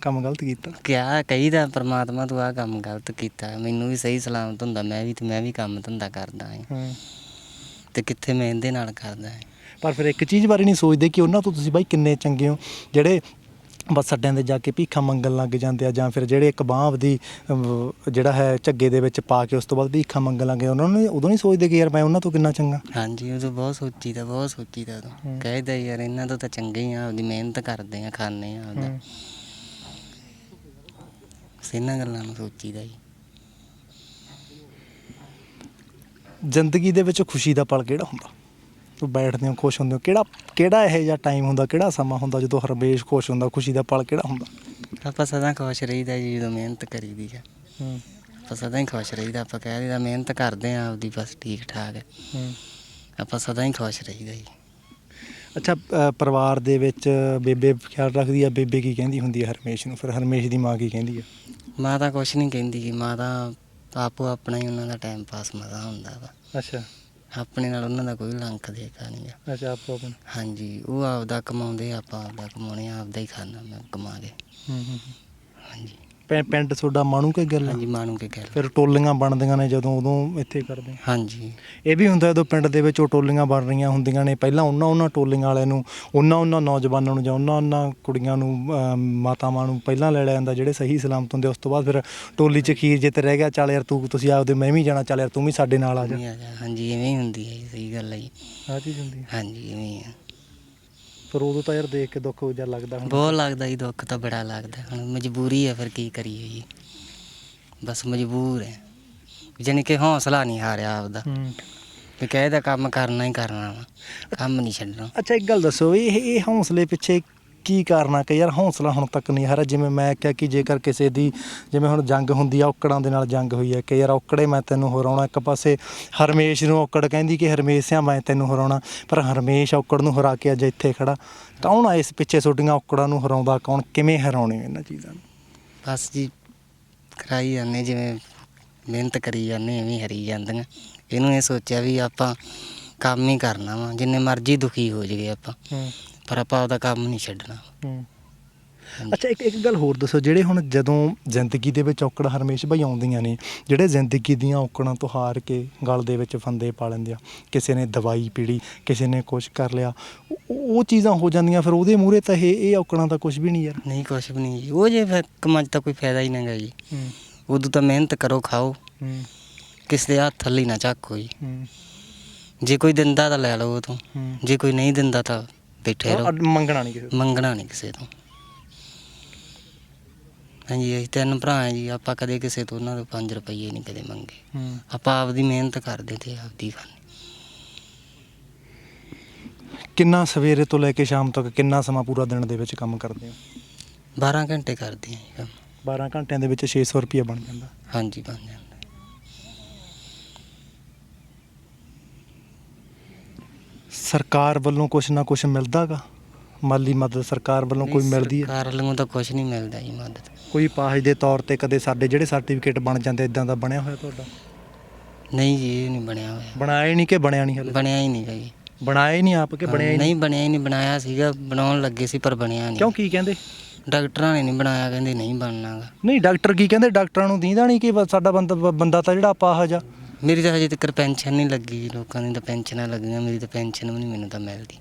ਕੰਮ ਗਲਤ ਕੀਤਾ? ਕਿਹਾ ਕਹੀਦਾ? ਪ੍ਰਮਾਤਮਾ ਤੂੰ ਆ ਕੰਮ ਗਲਤ ਕੀਤਾ। ਮੈਨੂੰ ਵੀ ਸਹੀ ਸਲਾਮਤ ਹੁੰਦਾ ਮੈਂ ਵੀ ਤੇ ਮੈਂ ਵੀ ਕੰਮ ਧੰਦਾ ਕਰਦਾ ਹਾਂ ਹਾਂ। ਤੇ ਕਿੱਥੇ ਮੈਂ ਇਹਦੇ ਨਾਲ ਕਰਦਾ ਹਾਂ ਪਰ ਫਿਰ ਇੱਕ ਚੀਜ਼ ਬਾਰੇ ਨਹੀਂ ਸੋਚਦੇ ਕਿ ਉਹਨਾਂ ਤੋਂ ਤੁਸੀਂ ਬਾਈ ਕਿੰਨੇ ਚੰਗੇ ਹੋ? ਜਿਹੜੇ ਬੱਸ ਅੱਡਿਆਂ ਦੇ ਜਾ ਕੇ ਭੀਖਾਂ ਮੰਗਣ ਲੱਗ ਜਾਂਦੇ ਆ ਜਾਂ ਫਿਰ ਜਿਹੜੇ ਇੱਕ ਬਾਂਹ ਦੀ ਜਿਹੜਾ ਹੈ ਝੱਗੇ ਦੇ ਵਿੱਚ ਪਾ ਕੇ ਉਸ ਤੋਂ ਬਾਅਦ ਭੀਖਾਂ ਮੰਗਣ ਲੱਗੇ ਉਹਨਾਂ ਨੂੰ ਉਦੋਂ ਨਹੀਂ ਸੋਚਦੇ ਕਿ ਯਾਰ ਮੈਂ ਉਹਨਾਂ ਤੋਂ ਕਿੰਨਾ ਚੰਗਾ? ਹਾਂਜੀ ਉਹ ਤਾਂ ਬਹੁਤ ਸੋਚੀਦਾ ਬਹੁਤ ਸੋਚੀਦਾ ਉਦੋਂ। ਕਹਿਦਾ ਯਾਰ ਇਹਨਾਂ ਤੋਂ ਤਾਂ ਚੰਗੇ ਹੀ ਆ ਆਪਦੀ ਮਿਹਨਤ ਕਰਦੇ ਆ ਖਾਂਦੇ ਆ ਆਪਦਾ। ਹੂੰ। ਬਸ ਇਹਨਾਂ ਗੱਲਾਂ ਨੂੰ ਸੋਚੀਦਾ ਜੀ ਜ਼ਿੰਦਗੀ ਦੇ ਵਿੱਚ ਖੁਸ਼ੀ ਦਾ ਪਲ ਕਿਹੜਾ ਹੁੰਦਾ? ਬੈਠਦੇ ਹੋ ਖੁਸ਼ ਹੁੰਦੇ ਹੋ। ਕਿਹੜਾ ਕਿਹੜਾ ਇਹੋ ਜਿਹਾ ਟਾਈਮ ਹੁੰਦਾ ਕਿਹੜਾ ਸਮਾਂ ਹੁੰਦਾ ਜਦੋਂ ਹਰਮੇਸ਼ ਖੁਸ਼ ਹੁੰਦਾ ਖੁਸ਼ੀ ਦਾ ਪਲ ਕਿਹੜਾ ਹੁੰਦਾ? ਆਪਾਂ ਸਦਾ ਖੁਸ਼ ਰਹੀਦਾ ਜੀ ਜਦੋਂ ਮਿਹਨਤ ਕਰੀਦੀ ਹੂੰ। ਆਪਾਂ ਸਦਾ ਹੀ ਖੁਸ਼ ਰਹੀਦਾ ਆਪਾਂ ਕਹਿ ਦਈਦਾ ਮਿਹਨਤ ਕਰਦੇ ਆ ਆਪਦੀ ਬਸ ਠੀਕ ਠਾਕ ਹੈ। ਹੂੰ ਆਪਾਂ ਸਦਾ ਹੀ ਖੁਸ਼ ਰਹੀਦਾ ਜੀ। ਅੱਛਾ ਅ, ਪਰਿਵਾਰ ਦੇ ਵਿੱਚ ਬੇਬੇ ਖਿਆਲ ਰੱਖਦੀ ਆ? ਬੇਬੇ ਕੀ ਕਹਿੰਦੀ ਹੁੰਦੀ ਹੈ ਹਰਮੇਸ਼ ਨੂੰ? ਫਿਰ ਹਰਮੇਸ਼ ਦੀ ਮਾਂ ਕੀ ਕਹਿੰਦੀ ਆ? ਮਾਂ ਤਾਂ ਕੁਛ ਨਹੀਂ ਕਹਿੰਦੀ ਗੀ ਮਾਂ ਤਾਂ ਆਪੋ ਆਪਣਾ ਹੀ ਉਹਨਾਂ ਦਾ ਟਾਈਮ ਪਾਸ ਮਜ਼ਾ ਹੁੰਦਾ ਵਾ। ਅੱਛਾ। ਆਪਣੇ ਨਾਲ ਉਹਨਾਂ ਦਾ ਕੋਈ ਲੰਕ ਦੇਖਾ ਨਹੀਂ ਗਾ। ਅੱਛਾ ਆਪੋ ਆਪਣ। ਹਾਂਜੀ ਉਹ ਆਪਦਾ ਕਮਾਉਂਦੇ ਆਪਾਂ ਆਪਦਾ ਕਮਾਉਣੇ ਆ, ਆਪਦਾ ਹੀ ਖਾਣਾ ਮੈਂ ਕਮਾ ਕੇ। ਹੂੰ ਹੂੰ। ਹਾਂਜੀ। ਪਿੰ- ਪਿੰਡ ਤੁਹਾਡਾ ਮਾਣੂ ਕੇ ਗੱਲ ਹਾਂਜੀ ਮਾਣੂ ਕੇ ਗੱਲ। ਫਿਰ ਟੋਲੀਆਂ ਬਣਦੀਆਂ ਨੇ ਜਦੋਂ ਉਦੋਂ ਇੱਥੇ ਕਰਦੇ। ਹਾਂਜੀ। ਇਹ ਵੀ ਹੁੰਦਾ ਜਦੋਂ ਪਿੰਡ ਦੇ ਵਿੱਚ ਉਹ ਟੋਲੀਆਂ ਬਣ ਰਹੀਆਂ ਹੁੰਦੀਆਂ ਨੇ। ਪਹਿਲਾਂ ਉਹਨਾਂ ਉਹਨਾਂ ਟੋਲੀਆਂ ਵਾਲਿਆਂ ਨੂੰ ਉਹਨਾਂ ਉਹਨਾਂ ਨੌਜਵਾਨਾਂ ਨੂੰ ਜਾਂ ਉਹਨਾਂ ਉਹਨਾਂ ਕੁੜੀਆਂ ਨੂੰ ਅਮ, ਮਾਤਾਵਾਂ ਨੂੰ ਪਹਿਲਾਂ ਲੈ ਲਿਆ ਜਾਂਦਾ ਜਿਹੜੇ ਸਹੀ ਸਲਾਮਤ ਹੁੰਦੇ। ਉਸ ਤੋਂ ਬਾਅਦ ਫਿਰ ਟੋਲੀ 'ਚ ਖੀਰ ਜਿੱਤ ਰਹਿ ਗਿਆ ਚੱਲ ਯਾਰ ਤੂੰ ਤੁਸੀਂ ਆਪਦੇ ਮੈਂ ਵੀ ਜਾਣਾ ਚੱਲ ਯਾਰ ਤੂੰ ਵੀ ਸਾਡੇ ਨਾਲ ਆ ਜਾ। ਨਹੀਂ ਆ ਜਾ। ਹਾਂਜੀ ਐਵੇਂ ਹੀ ਹੁੰਦੀ ਹੈ ਜੀ, ਸਹੀ ਗੱਲ ਹੈ ਜੀ। ਆ ਚੀਜ਼ ਹੁੰਦੀ ਹੈ। ਹਾਂਜੀ ਐਵੇਂ ਹੀ ਆ। ਪਰ ਉਦੋਂ ਤਾਂ ਯਾਰ ਦੇਖ ਕੇ ਦੁੱਖ ਜਿਹਾ ਲੱਗਦਾ ਹੁਣ ਬਹੁਤ ਲੱਗਦਾ ਜੀ ਦੁੱਖ ਤਾਂ ਬੜਾ ਲੱਗਦਾ। ਹੁਣ ਮਜਬੂਰੀ ਹੈ ਫਿਰ ਕੀ ਕਰੀਏ ਜੀ। ਬਸ ਮਜਬੂਰ ਹੈ। ਜਾਣੀ ਕਿ ਹੌਸਲਾ ਨਹੀਂ ਹਾਰਿਆ ਆਪਦਾ। ਹੂੰ। ਵੀ ਕਹੇ ਤਾਂ ਕੰਮ ਕਰਨਾ ਹੀ ਕਰਨਾ ਵਾ। ਕੰਮ ਨਹੀਂ ਛੱਡਣਾ। ਅੱਛਾ ਇੱਕ ਗੱਲ ਦੱਸੋ ਵੀ ਇਹ ਇਹ ਹੌਸਲੇ ਪਿੱਛੇ ਕੀ ਕਾਰਨਾ ਕਿ ਯਾਰ ਹੌਸਲਾ ਹੁਣ ਤੱਕ ਨਹੀਂ ਹਾਰਾ ਜਿਵੇਂ ਮੈਂ ਕਿਹਾ ਕਿ ਜੇਕਰ ਕਿਸੇ ਦੀ ਜਿਵੇਂ ਹੁਣ ਜੰਗ ਹੁੰਦੀ ਆ ਔਕੜਾਂ ਦੇ ਨਾਲ ਜੰਗ ਹੋਈ ਹੈ ਕਿ ਯਾਰ ਔਕੜੇ ਮੈਂ ਤੈਨੂੰ ਹਰਾਉਣਾ ਇੱਕ ਪਾਸੇ ਹਰਮੇਸ਼ ਨੂੰ ਔਕੜ ਕਹਿੰਦੀ ਕਿ ਹਰਮੇਸ਼ ਸਿਆ ਮੈਂ ਤੈਨੂੰ ਹਰਾਉਣਾ ਪਰ ਹਰਮੇਸ਼ ਔਕੜ ਨੂੰ ਹਰਾ ਕੇ ਅੱਜ ਇੱਥੇ ਖੜਾ। ਕੌਣ ਆ ਇਸ ਪਿੱਛੇ ਛੋਟੀਆਂ ਔਕੜਾਂ ਨੂੰ ਹਰਾਉਂਦਾ? ਕੌਣ ਕਿਵੇਂ ਹਰਾਉਣੇ ਇਹਨਾਂ ਚੀਜ਼ਾਂ ਨੂੰ? ਬਸ ਜੀ ਕਰਾਈ ਜਾਂਦੇ ਜਿਵੇਂ ਮਿਹਨਤ ਕਰੀ ਜਾਂਦੇ ਐਵੇਂ ਹਰੀ ਜਾਂਦੀਆਂ। ਇਹਨੂੰ ਇਹ ਸੋਚਿਆ ਵੀ ਆਪਾਂ ਕੰਮ ਹੀ ਕਰਨਾ ਵਾ ਜਿੰਨੇ ਮਰਜ਼ੀ ਦੁਖੀ ਹੋ ਜਾਈਏ ਆਪਾਂ। ਪਰ ਆਪਾਂ ਉਹਦਾ ਕੰਮ ਨਹੀਂ ਛੱਡਣਾ। ਹੂੰ। ਅੱਛਾ ਇੱਕ ਇੱਕ ਗੱਲ ਹੋਰ ਦੱਸੋ ਜਿਹੜੇ ਹੁਣ ਜਦੋਂ ਜ਼ਿੰਦਗੀ ਦੇ ਵਿੱਚ ਔਕੜ ਹਰਮੇਸ਼ ਭਾਈ ਆਉਂਦੀਆਂ ਨੇ ਜਿਹੜੇ ਜ਼ਿੰਦਗੀ ਦੀਆਂ ਔਕੜਾਂ ਤੋਂ ਹਾਰ ਕੇ ਗਲ ਦੇ ਵਿੱਚ ਫੰਦੇ ਪਾ ਲੈਂਦੇ ਆ ਕਿਸੇ ਨੇ ਦਵਾਈ ਪੀੜੀ ਕਿਸੇ ਨੇ ਕੁਝ ਕਰ ਲਿਆ ਉਹ- ਉਹ ਚੀਜ਼ਾਂ ਹੋ ਜਾਂਦੀਆਂ ਫਿਰ ਉਹਦੇ ਮੂਹਰੇ ਤਾਂ ਇਹ ਇਹ ਔਕੜਾਂ ਤਾਂ ਕੁਝ ਵੀ ਨਹੀਂ ਯਾਰ। ਨਹੀਂ ਕੁਛ ਵੀ ਨਹੀਂ ਜੀ। ਉਹ ਜੇ ਫਿਰ ਕੰਮਾਂ 'ਚ ਤਾਂ ਕੋਈ ਫਾਇਦਾ ਹੀ ਨਹੀਂਗਾ ਜੀ। ਹੂੰ। ਉਦੋਂ ਤਾਂ ਮਿਹਨਤ ਕਰੋ ਖਾਓ। ਹੂੰ। ਕਿਸੇ ਦੇ ਹੱਥ ਥੱਲੇ ਨਾ ਚੱਕੋ ਜੀ। ਹੂੰ। ਜੇ ਕੋਈ ਦਿੰਦਾ ਤਾਂ ਲੈ ਲਓ ਉਹ ਤੋਂ। ਹੂੰ। ਜੇ ਕੋਈ ਨਹੀਂ ਦਿੰਦਾ ਤਾਂ ਬੈਠੇ ਰਹੋ। ਮੰਗਣਾ ਨਹੀਂ ਕਿਸੇ ਤੋਂ। ਮੰਗਣਾ ਨਹੀਂ ਕਿਸੇ ਤੋਂ। ਹਾਂਜੀ ਅਸੀਂ ਤਿੰਨ ਭਰਾ ਹਾਂ ਜੀ ਆਪਾਂ ਕਦੇ ਕਿਸੇ ਤੋਂ ਉਹਨਾਂ ਤੋਂ 5 ਰੁਪਏ ਨਹੀਂ ਕਦੇ ਮੰਗੇ। ਹੂੰ। ਆਪਾਂ ਆਪਦੀ ਮਿਹਨਤ ਕਰਦੇ ਤੇ ਆਪਦੀ ਖਾਂਦੇ ਕਿੰਨਾ ਸਵੇਰੇ ਤੋਂ ਲੈ ਕੇ ਸ਼ਾਮ ਤੱਕ ਕਿੰਨਾ ਸਮਾਂ ਪੂਰਾ ਦਿਨ ਦੇ ਵਿੱਚ ਕੰਮ ਕਰਦੇ ਹੋ? 12 ਘੰਟੇ ਕਰਦੇ ਹਾਂ ਜੀ ਕੰਮ। 12 ਘੰਟਿਆਂ ਦੇ ਵਿੱਚ 600 ਰੁਪਏ ਬਣ ਜਾਂਦਾ। ਹਾਂਜੀ ਬਣ ਜਾਂਦਾ। ਸਰਕਾਰ ਵੱਲੋਂ ਕੁਝ ਨਾ ਕੁਝ ਮਿਲਦਾਗਾ? ਮਾਲੀ ਮਦਦ ਸਰਕਾਰ ਵੱਲੋਂ ਕੋਈ ਮਿਲਦੀ ਹੈ? ਸਰਕਾਰ ਵੱਲੋਂ ਤਾਂ ਕੁਝ ਨਹੀਂ ਮਿਲਦਾ ਜੀ ਮਦਦ। ਕੋਈ ਪਾਹਜ ਦੇ ਤੌਰ ਤੇ ਕਦੇ ਸਾਡੇ ਜਿਹੜੇ ਸਰਟੀਫਿਕੇਟ ਬਣ ਜਾਂਦੇ ਇਦਾਂ ਦਾ ਬਣਿਆ ਹੋਇਆ ਤੁਹਾਡਾ? ਨਹੀਂ ਜੀ ਇਹ ਨਹੀਂ ਬਣਿਆ ਹੋਇਆ। ਬਣਾਇਆ ਹੀ ਨਹੀਂ ਕਿ ਬਣਿਆ ਨਹੀਂ ਹਲੇ ਬਣਿਆ ਹੀ ਨਹੀਂ ਜੀ ਬਣਾਇਆ ਹੀ ਨਹੀਂ ਆਪ ਕਿ ਬਣਿਆ ਹੀ ਨਹੀਂ ਨਹੀਂ? ਬਣਿਆ ਹੀ ਨਹੀਂ ਬਣਾਇਆ ਸੀਗਾ ਬਣਾਉਣ ਲੱਗੇ ਸੀ ਪਰ ਬਣਿਆ ਕਿਉਂ ਨਹੀਂ ਕੀ ਕਹਿੰਦੇ? ਡਾਕਟਰਾਂ ਨੇ ਨਹੀਂ ਬਣਾਇਆ ਕਹਿੰਦੇ ਨਹੀਂ ਬਣਨਾਗਾ। ਨਹੀਂ ਡਾਕਟਰ ਕੀ ਕਹਿੰਦੇ? ਡਾਕਟਰਾਂ ਨੂੰ ਦੀਂਦਾ ਨਹੀਂ ਕਿ ਬਸ ਸਾਡਾ ਬੰਦਾ ਬੰਦਾ ਤਾਂ ਜਿਹੜਾ ਪਾਹਜ ਆ ਮੇਰੀ ਤਾਂ ਹਜੇ ਤੱਕ ਪੈਨਸ਼ਨ ਨਹੀਂ ਲੱਗੀ ਜੀ, ਲੋਕਾਂ ਦੀ ਤਾਂ ਪੈਨਸ਼ਨਾਂ ਲੱਗੀਆਂ ਮੇਰੀ ਤਾਂ ਪੈਨਸ਼ਨ ਵੀ ਨਹੀਂ ਮੈਨੂੰ ਤਾਂ ਮਿਲਦੀ।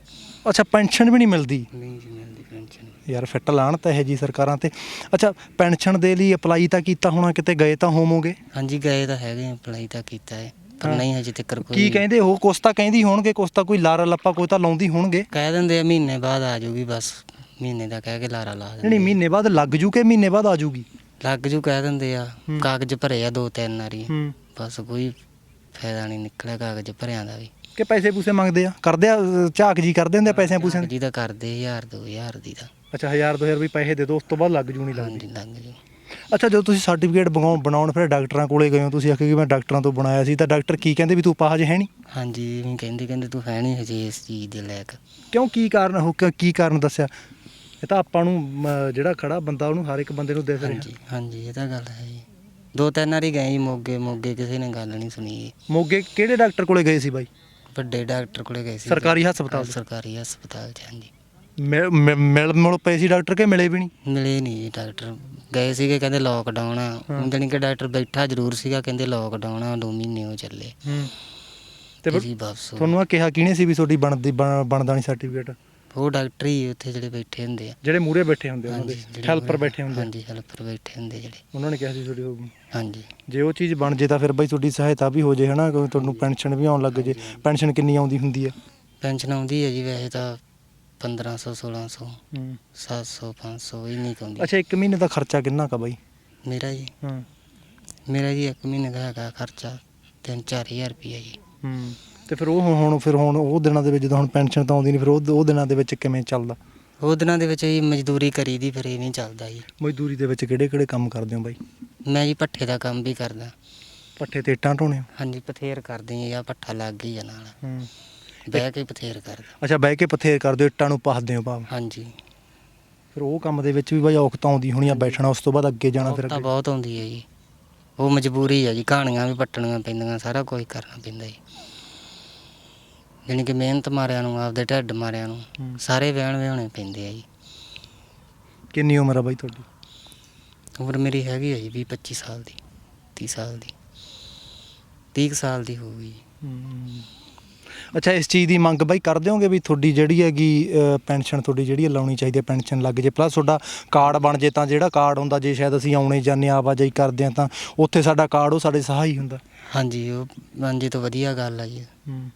ਅੱਛਾ ਪੈਨਸ਼ਨ ਵੀ ਨਹੀਂ ਮਿਲਦੀ? ਨਹੀਂ ਜੀ ਮਿਲਦੀ ਪੈਨਸ਼ਨ ਯਾਰ ਫਿੱਟ ਲਾਣ ਤਾਂ ਇਹ ਜੀ ਸਰਕਾਰਾਂ ਤੇ। ਅੱਛਾ ਪੈਨਸ਼ਨ ਦੇ ਲਈ ਅਪਲਾਈ ਤਾਂ ਕੀਤਾ ਹੋਣਾ ਕਿਤੇ ਗਏ ਤਾਂ ਹੋਵੋਗੇ? ਹਾਂਜੀ ਗਏ ਤਾਂ ਹੈਗੇ ਅਪਲਾਈ ਤਾਂ ਕੀਤਾ ਹੈ ਪਰ ਹਾਂ। ਨਹੀਂ ਹਜੇ ਤੱਕ ਕੋਈ ਕੀ ਕਹਿੰਦੇ ਉਹ ਕੁਛ ਤਾਂ ਕਹਿੰਦੀ ਹੋਣਗੇ ਕੁਛ ਤਾਂ ਕੋਈ ਲਾਰਾ ਲੱਪਾ ਕੋਈ ਤਾਂ ਲਾਉਂਦੀ ਹੋਣਗੇ। ਕਹਿ ਦਿੰਦੇ ਆ ਮਹੀਨੇ ਬਾਅਦ ਆ ਜਾਊਗੀ ਬਸ ਮਹੀਨੇ ਦਾ ਕਹਿ ਕੇ ਲਾਰਾ ਲਾ ਨਹੀਂ ਦਿੰਦੇ ਮਹੀਨੇ ਬਾਅਦ ਲੱਗ ਜੂ ਕਿ ਮਹੀਨੇ ਬਾਅਦ ਆ ਜੂਗੀ? ਲੱਗ ਜੂ ਕਹਿ ਦਿੰਦੇ ਆ ਹੂੰ। ਕਾਗਜ਼ ਭਰੇ ਆ ਦੋ ਤਿੰਨ ਵਾਰੀ। ਹੂੰ। ਬਸ ਕੋਈ ਫਾਇਦਾ ਨਹੀਂ ਨਿਕਲਿਆ ਕਾਗਜ਼ ਭਰਿਆਂ ਦਾ ਵੀ। ਕਿ ਪੈਸੇ ਪੂਸੇ ਮੰਗਦੇ ਆ? ਕਰਦੇ ਆ ਅਹ, ਝਾਕ ਜੀ ਕਰਦੇ ਹੁੰਦੇ ਆ ਪੈਸਿਆਂ ਪੂਸਿਆਂ ਦੀ? ਜੀ ਦਾ ਕਰਦੇ 1000 2000 ਦੀ ਦਾ ਅੱਛਾ 1000 2000 ਵੀ ਪੈਸੇ ਦੇ ਦੋ ਉਸ ਤੋਂ ਬਾਅਦ ਲੱਗ ਜੂ ਨਹੀਂ ਲੱਗਦੀ। ਹਾਂਜੀ ਲੱਗ ਜੂ। ਅੱਛਾ ਜਦੋਂ ਤੁਸੀਂ ਸਰਟੀਫਿਕੇਟ ਬਣਾਉਣ ਬਣਾਉਣ ਫਿਰ ਡਾਕਟਰਾਂ ਕੋਲੇ ਗਏ ਹੋ ਤੁਸੀਂ ਆਖਿਆ ਕਿ ਮੈਂ ਡਾਕਟਰਾਂ ਤੋਂ ਬਣਾਇਆ ਸੀ ਤਾਂ ਡਾਕਟਰ ਕੀ ਕਹਿੰਦੇ ਵੀ ਤੂੰ ਪਾਹਜ ਹੈ ਨਹੀਂ ਹਾਂਜੀ ਵੀ ਕਹਿੰਦੇ ਕਹਿੰਦੇ ਤੂੰ ਹੈ ਨਹੀਂ ਹਜੇ ਇਸ ਚੀਜ਼ ਦੇ ਲਾਇਕ। ਕਿਉਂ ਕੀ ਕਾਰਨ ਹੋ ਕ- ਕੀ ਕਾਰਨ ਦੱਸਿਆ? ਇਹ ਤਾਂ ਆਪਾਂ ਨੂੰ ਜਿਹੜਾ ਖੜਾ ਬੰਦਾ ਉਹਨੂੰ ਹਰ ਇੱਕ ਬੰਦੇ ਨੂੰ ਦਿਖ ਰਿਹਾ। ਹਾਂਜੀ ਹਾਂਜੀ ਇਹ ਤਾਂ ਗੱਲ ਹੈ ਜੀ। ਦੋ ਤਿੰਨ ਵਾਰੀ ਗਏ ਜੀ ਮੋਗੇ ਮੋਗੇ ਕਿਸੇ ਨੇ ਗੱਲ ਨਹੀਂ ਸੁਣੀ। ਜੀ ਮੋਗੇ ਕਿਹੜੇ ਡਾਕਟਰ ਕੋਲੇ ਗਏ ਸੀ ਬਾਈ? ਵੱਡੇ ਡਾਕਟਰ ਕੋਲੇ ਗਏ ਸੀ। ਸਰਕਾਰੀ ਹਸਪਤਾਲ 'ਚ? ਸਰਕਾਰੀ ਹਸਪਤਾਲ ਚ ਹਾਂਜੀ। ਮਿਲ ਮਿਲ- ਮਿਲ ਮੁਲ ਪਏ ਸੀ ਡਾਕਟਰ ਕਿ ਮਿਲੇ ਵੀ ਨਹੀਂ? ਮਿਲੇ ਨਹੀਂ ਜੀ ਡਾਕਟਰ। ਗਏ ਸੀਗੇ ਕਹਿੰਦੇ ਲੋਕਡਾਊਨ ਆ। ਹਾਂ। ਜਾਣੀ ਕਿ ਡਾਕਟਰ ਬੈਠਾ ਜ਼ਰੂਰ ਸੀਗਾ ਕਹਿੰਦੇ ਲੋਕਡਾਊਨ ਆ ਦੋ ਮਹੀਨੇ ਹੋ ਚੱਲੇ। ਹੂੰ। ਤੇ ਤੇ ਫਿਰ ਜੀ ਵਾਪਸ ਹੋ ਤੁਹਾਨੂੰ ਆ ਕਿਹਾ ਕਿਹਨੇ ਸੀ ਵੀ ਤੁਹਾਡੀ ਬਣਦੀ ਬਣ- ਬਣਦਾ ਨਹੀਂ ਸਰਟੀਫਿਕੇਟ ਉਹ ਡਾਕਟਰ ਹੀ ਉੱਥੇ ਜਿਹੜੇ ਬੈਠੇ ਹੁੰਦੇ ਆ। ਜਿਹੜੇ ਮੂਰੇ ਬੈਠੇ ਹੁੰਦੇ ਉਹਨਾਂ ਦੇ ਜਿਹੜੇ ਹੈਲਪਰ ਬੈਠੇ ਹੁੰਦੇ ਹਾਂਜੀ ਹੈਲਪਰ ਬੈਠੇ ਹੁੰਦੇ ਜਿਹੜੇ। ਉਹਨਾਂ ਨੇ ਕਿਹਾ ਸੀ ਤੁਹਾਡੀ ਹੋਊਗੀ। ਹਾਂਜੀ। ਜੇ ਉਹ ਚੀਜ਼ ਬਣ ਜੇ ਤਾਂ ਫਿਰ ਬਈ ਤੁਹਾਡੀ ਸਹਾਇਤਾ ਵੀ ਹੋ ਜੇ ਹਨਾ? ਕਿਉਂਕਿ ਤੁਹਾਨੂੰ ਪੈਨਸ਼ਨ ਵੀ ਆਉਣ ਲੱਗ ਜੇ। ਪੈਨਸ਼ਨ ਕਿੰਨੀ ਆਉਂਦੀ ਹੁੰਦੀ ਹੈ ਪੈਨਸ਼ਨ ਆਉਂਦੀ ਹੈ ਜੀ ਵੈਸੇ ਤਾਂ 1500 1600 ਹੂੰ। 700 500 ਇੰਨੀ ਕੁ ਆਉਂਦੀ। ਅੱਛਾ ਇੱਕ ਮਹੀਨੇ ਦਾ ਖਰਚਾ ਕਿੰਨਾ ਕਾ ਬਾਈ? ਮੇਰਾ ਜੀ। ਹੂੰ। ਮੇਰਾ ਜੀ ਇੱਕ ਮਹੀਨੇ ਦਾ ਹੈਗਾ ਖਰਚਾ 3-4000 ਰੁਪਈਆ ਜੀ। ਹੂੰ। ਤੇ ਫਿਰ ਉਹ ਹੁਣ- ਫਿਰ ਹੁਣ ਉਹ ਦਿਨਾਂ ਦੇ ਵਿੱਚ ਜਦੋਂ ਹੁਣ ਪੈਨਸ਼ਨ ਤਾਂ ਆਉਂਦੀ ਨਹੀਂ ਫਿਰ ਉਹ ਉਹ ਦਿਨਾਂ ਦੇ ਵਿੱਚ ਕਿਵੇਂ ਚੱਲਦਾ? ਉਹ ਦਿਨਾਂ ਦੇ ਵਿੱਚ ਜੀ ਮਜ਼ਦੂਰੀ ਕਰੀਦੀ ਫਿਰ ਇਹ ਨਹੀਂ ਚੱਲਦਾ ਜੀ। ਮਜ਼ਦੂਰੀ ਦੇ ਵਿੱਚ ਕਿਹੜੇ ਕਿਹੜੇ ਕੰਮ ਕਰਦੇ ਹੋ ਬਾਈ? ਮੈਂ ਜੀ ਪੱਠੇ ਦਾ ਕੰਮ ਵੀ ਕਰਦਾ। ਪੱਠੇ ਤੇ ਇੱਟਾਂ ਢੋਣੇ ਹੋ? ਹਾਂਜੀ ਪਥੇਰ ਕਰਦੇ ਆ ਪੱਠਾ ਲੱਗ ਗਈ ਆ ਨਾਲ। ਹੂੰ। ਬਹਿ ਕੇ ਪਥੇਰ ਕਰਦਾ। ਅੱਛਾ ਬਹਿ ਕੇ ਪੱਥੇ ਕਰਦੇ ਹੋ ਇੱਟਾਂ ਨੂੰ ਪਾਸਦੇ ਹੋ ਭਾਵ? ਹਾਂਜੀ। ਫਿਰ ਉਹ ਕੰਮ ਦੇ ਵਿੱਚ ਵੀ ਬਾਈ ਔਖਤ ਆਉਂਦੀ ਹੋਣੀ ਆ ਬੈਠਣਾ ਉਸ ਤੋਂ ਬਾਅਦ ਅੱਗੇ ਜਾਣਾ ਫਿਰ ਤਾਂ ਅੱਗੇ? ਬਹੁਤ ਆਉਂਦੀ ਹੈ ਜੀ। ਉਹ ਮਜਬੂਰੀ ਹੈ ਜੀ ਕਹਾਣੀਆਂ ਵੀ ਪੱਟਣੀਆਂ ਪੈਂਦੀਆਂ ਸਾਰਾ ਕੁਝ ਕਰਨਾ ਪੈਂਦਾ ਜੀ। ਜਾਣੀ ਕਿ ਮਿਹਨਤ ਮਾਰਿਆਂ ਨੂੰ ਆਪਦੇ ਢਿੱਡ ਮਾਰਿਆਂ ਨੂੰ। ਸਾਰੇ ਵਿਆਹਣ ਵਿਆਹਣੇ ਪੈਂਦੇ ਆ ਜੀ। ਕਿੰਨੀ ਉਮਰ ਆ ਬਾਈ ਤੁਹਾਡੀ? ਉਮਰ ਮੇਰੀ ਹੈਗੀ ਹੈ ਜੀ 20 25 ਸਾਲ ਦੀ 30 ਸਾਲ ਦੀ। 30 ਕੁ ਸਾਲ ਦੀ ਹੋ ਗਈ ਅੱਛਾ ਇਸ ਚੀਜ਼ ਦੀ ਮੰਗ ਬਾਈ ਕਰ ਦਿਓਗੇ ਵੀ ਤੁਹਾਡੀ ਜਿਹੜੀ ਹੈਗੀ ਪੈਨਸ਼ਨ ਤੁਹਾਡੀ ਜਿਹੜੀ ਹੈ ਲਾਉਣੀ ਚਾਹੀਦੀ ਹੈ ਪੈਨਸ਼ਨ ਲੱਗ ਜੇ। ਪਲੱਸ ਤੁਹਾਡਾ ਕਾਰਡ ਬਣ ਜੇ ਤਾਂ ਜਿਹੜਾ ਕਾਰਡ ਹੁੰਦਾ ਜੇ ਸ਼ਾਇਦ ਅਸੀਂ ਆਉਣੇ ਜਾਂਦੇ ਆਵਾਜਾਈ ਕਰਦੇ ਹਾਂ ਤਾਂ ਉੱਥੇ ਸਾਡਾ ਕਾਰਡ ਉਹ ਸਾਡੇ ਸਹਾਈ ਹੁੰਦਾ। ਹਾਂਜੀ ਉਹ ਹਾਂਜੀ ਤੋਂ ਵਧੀਆ ਗੱਲ ਆ ਜੀ। ਹੂੰ।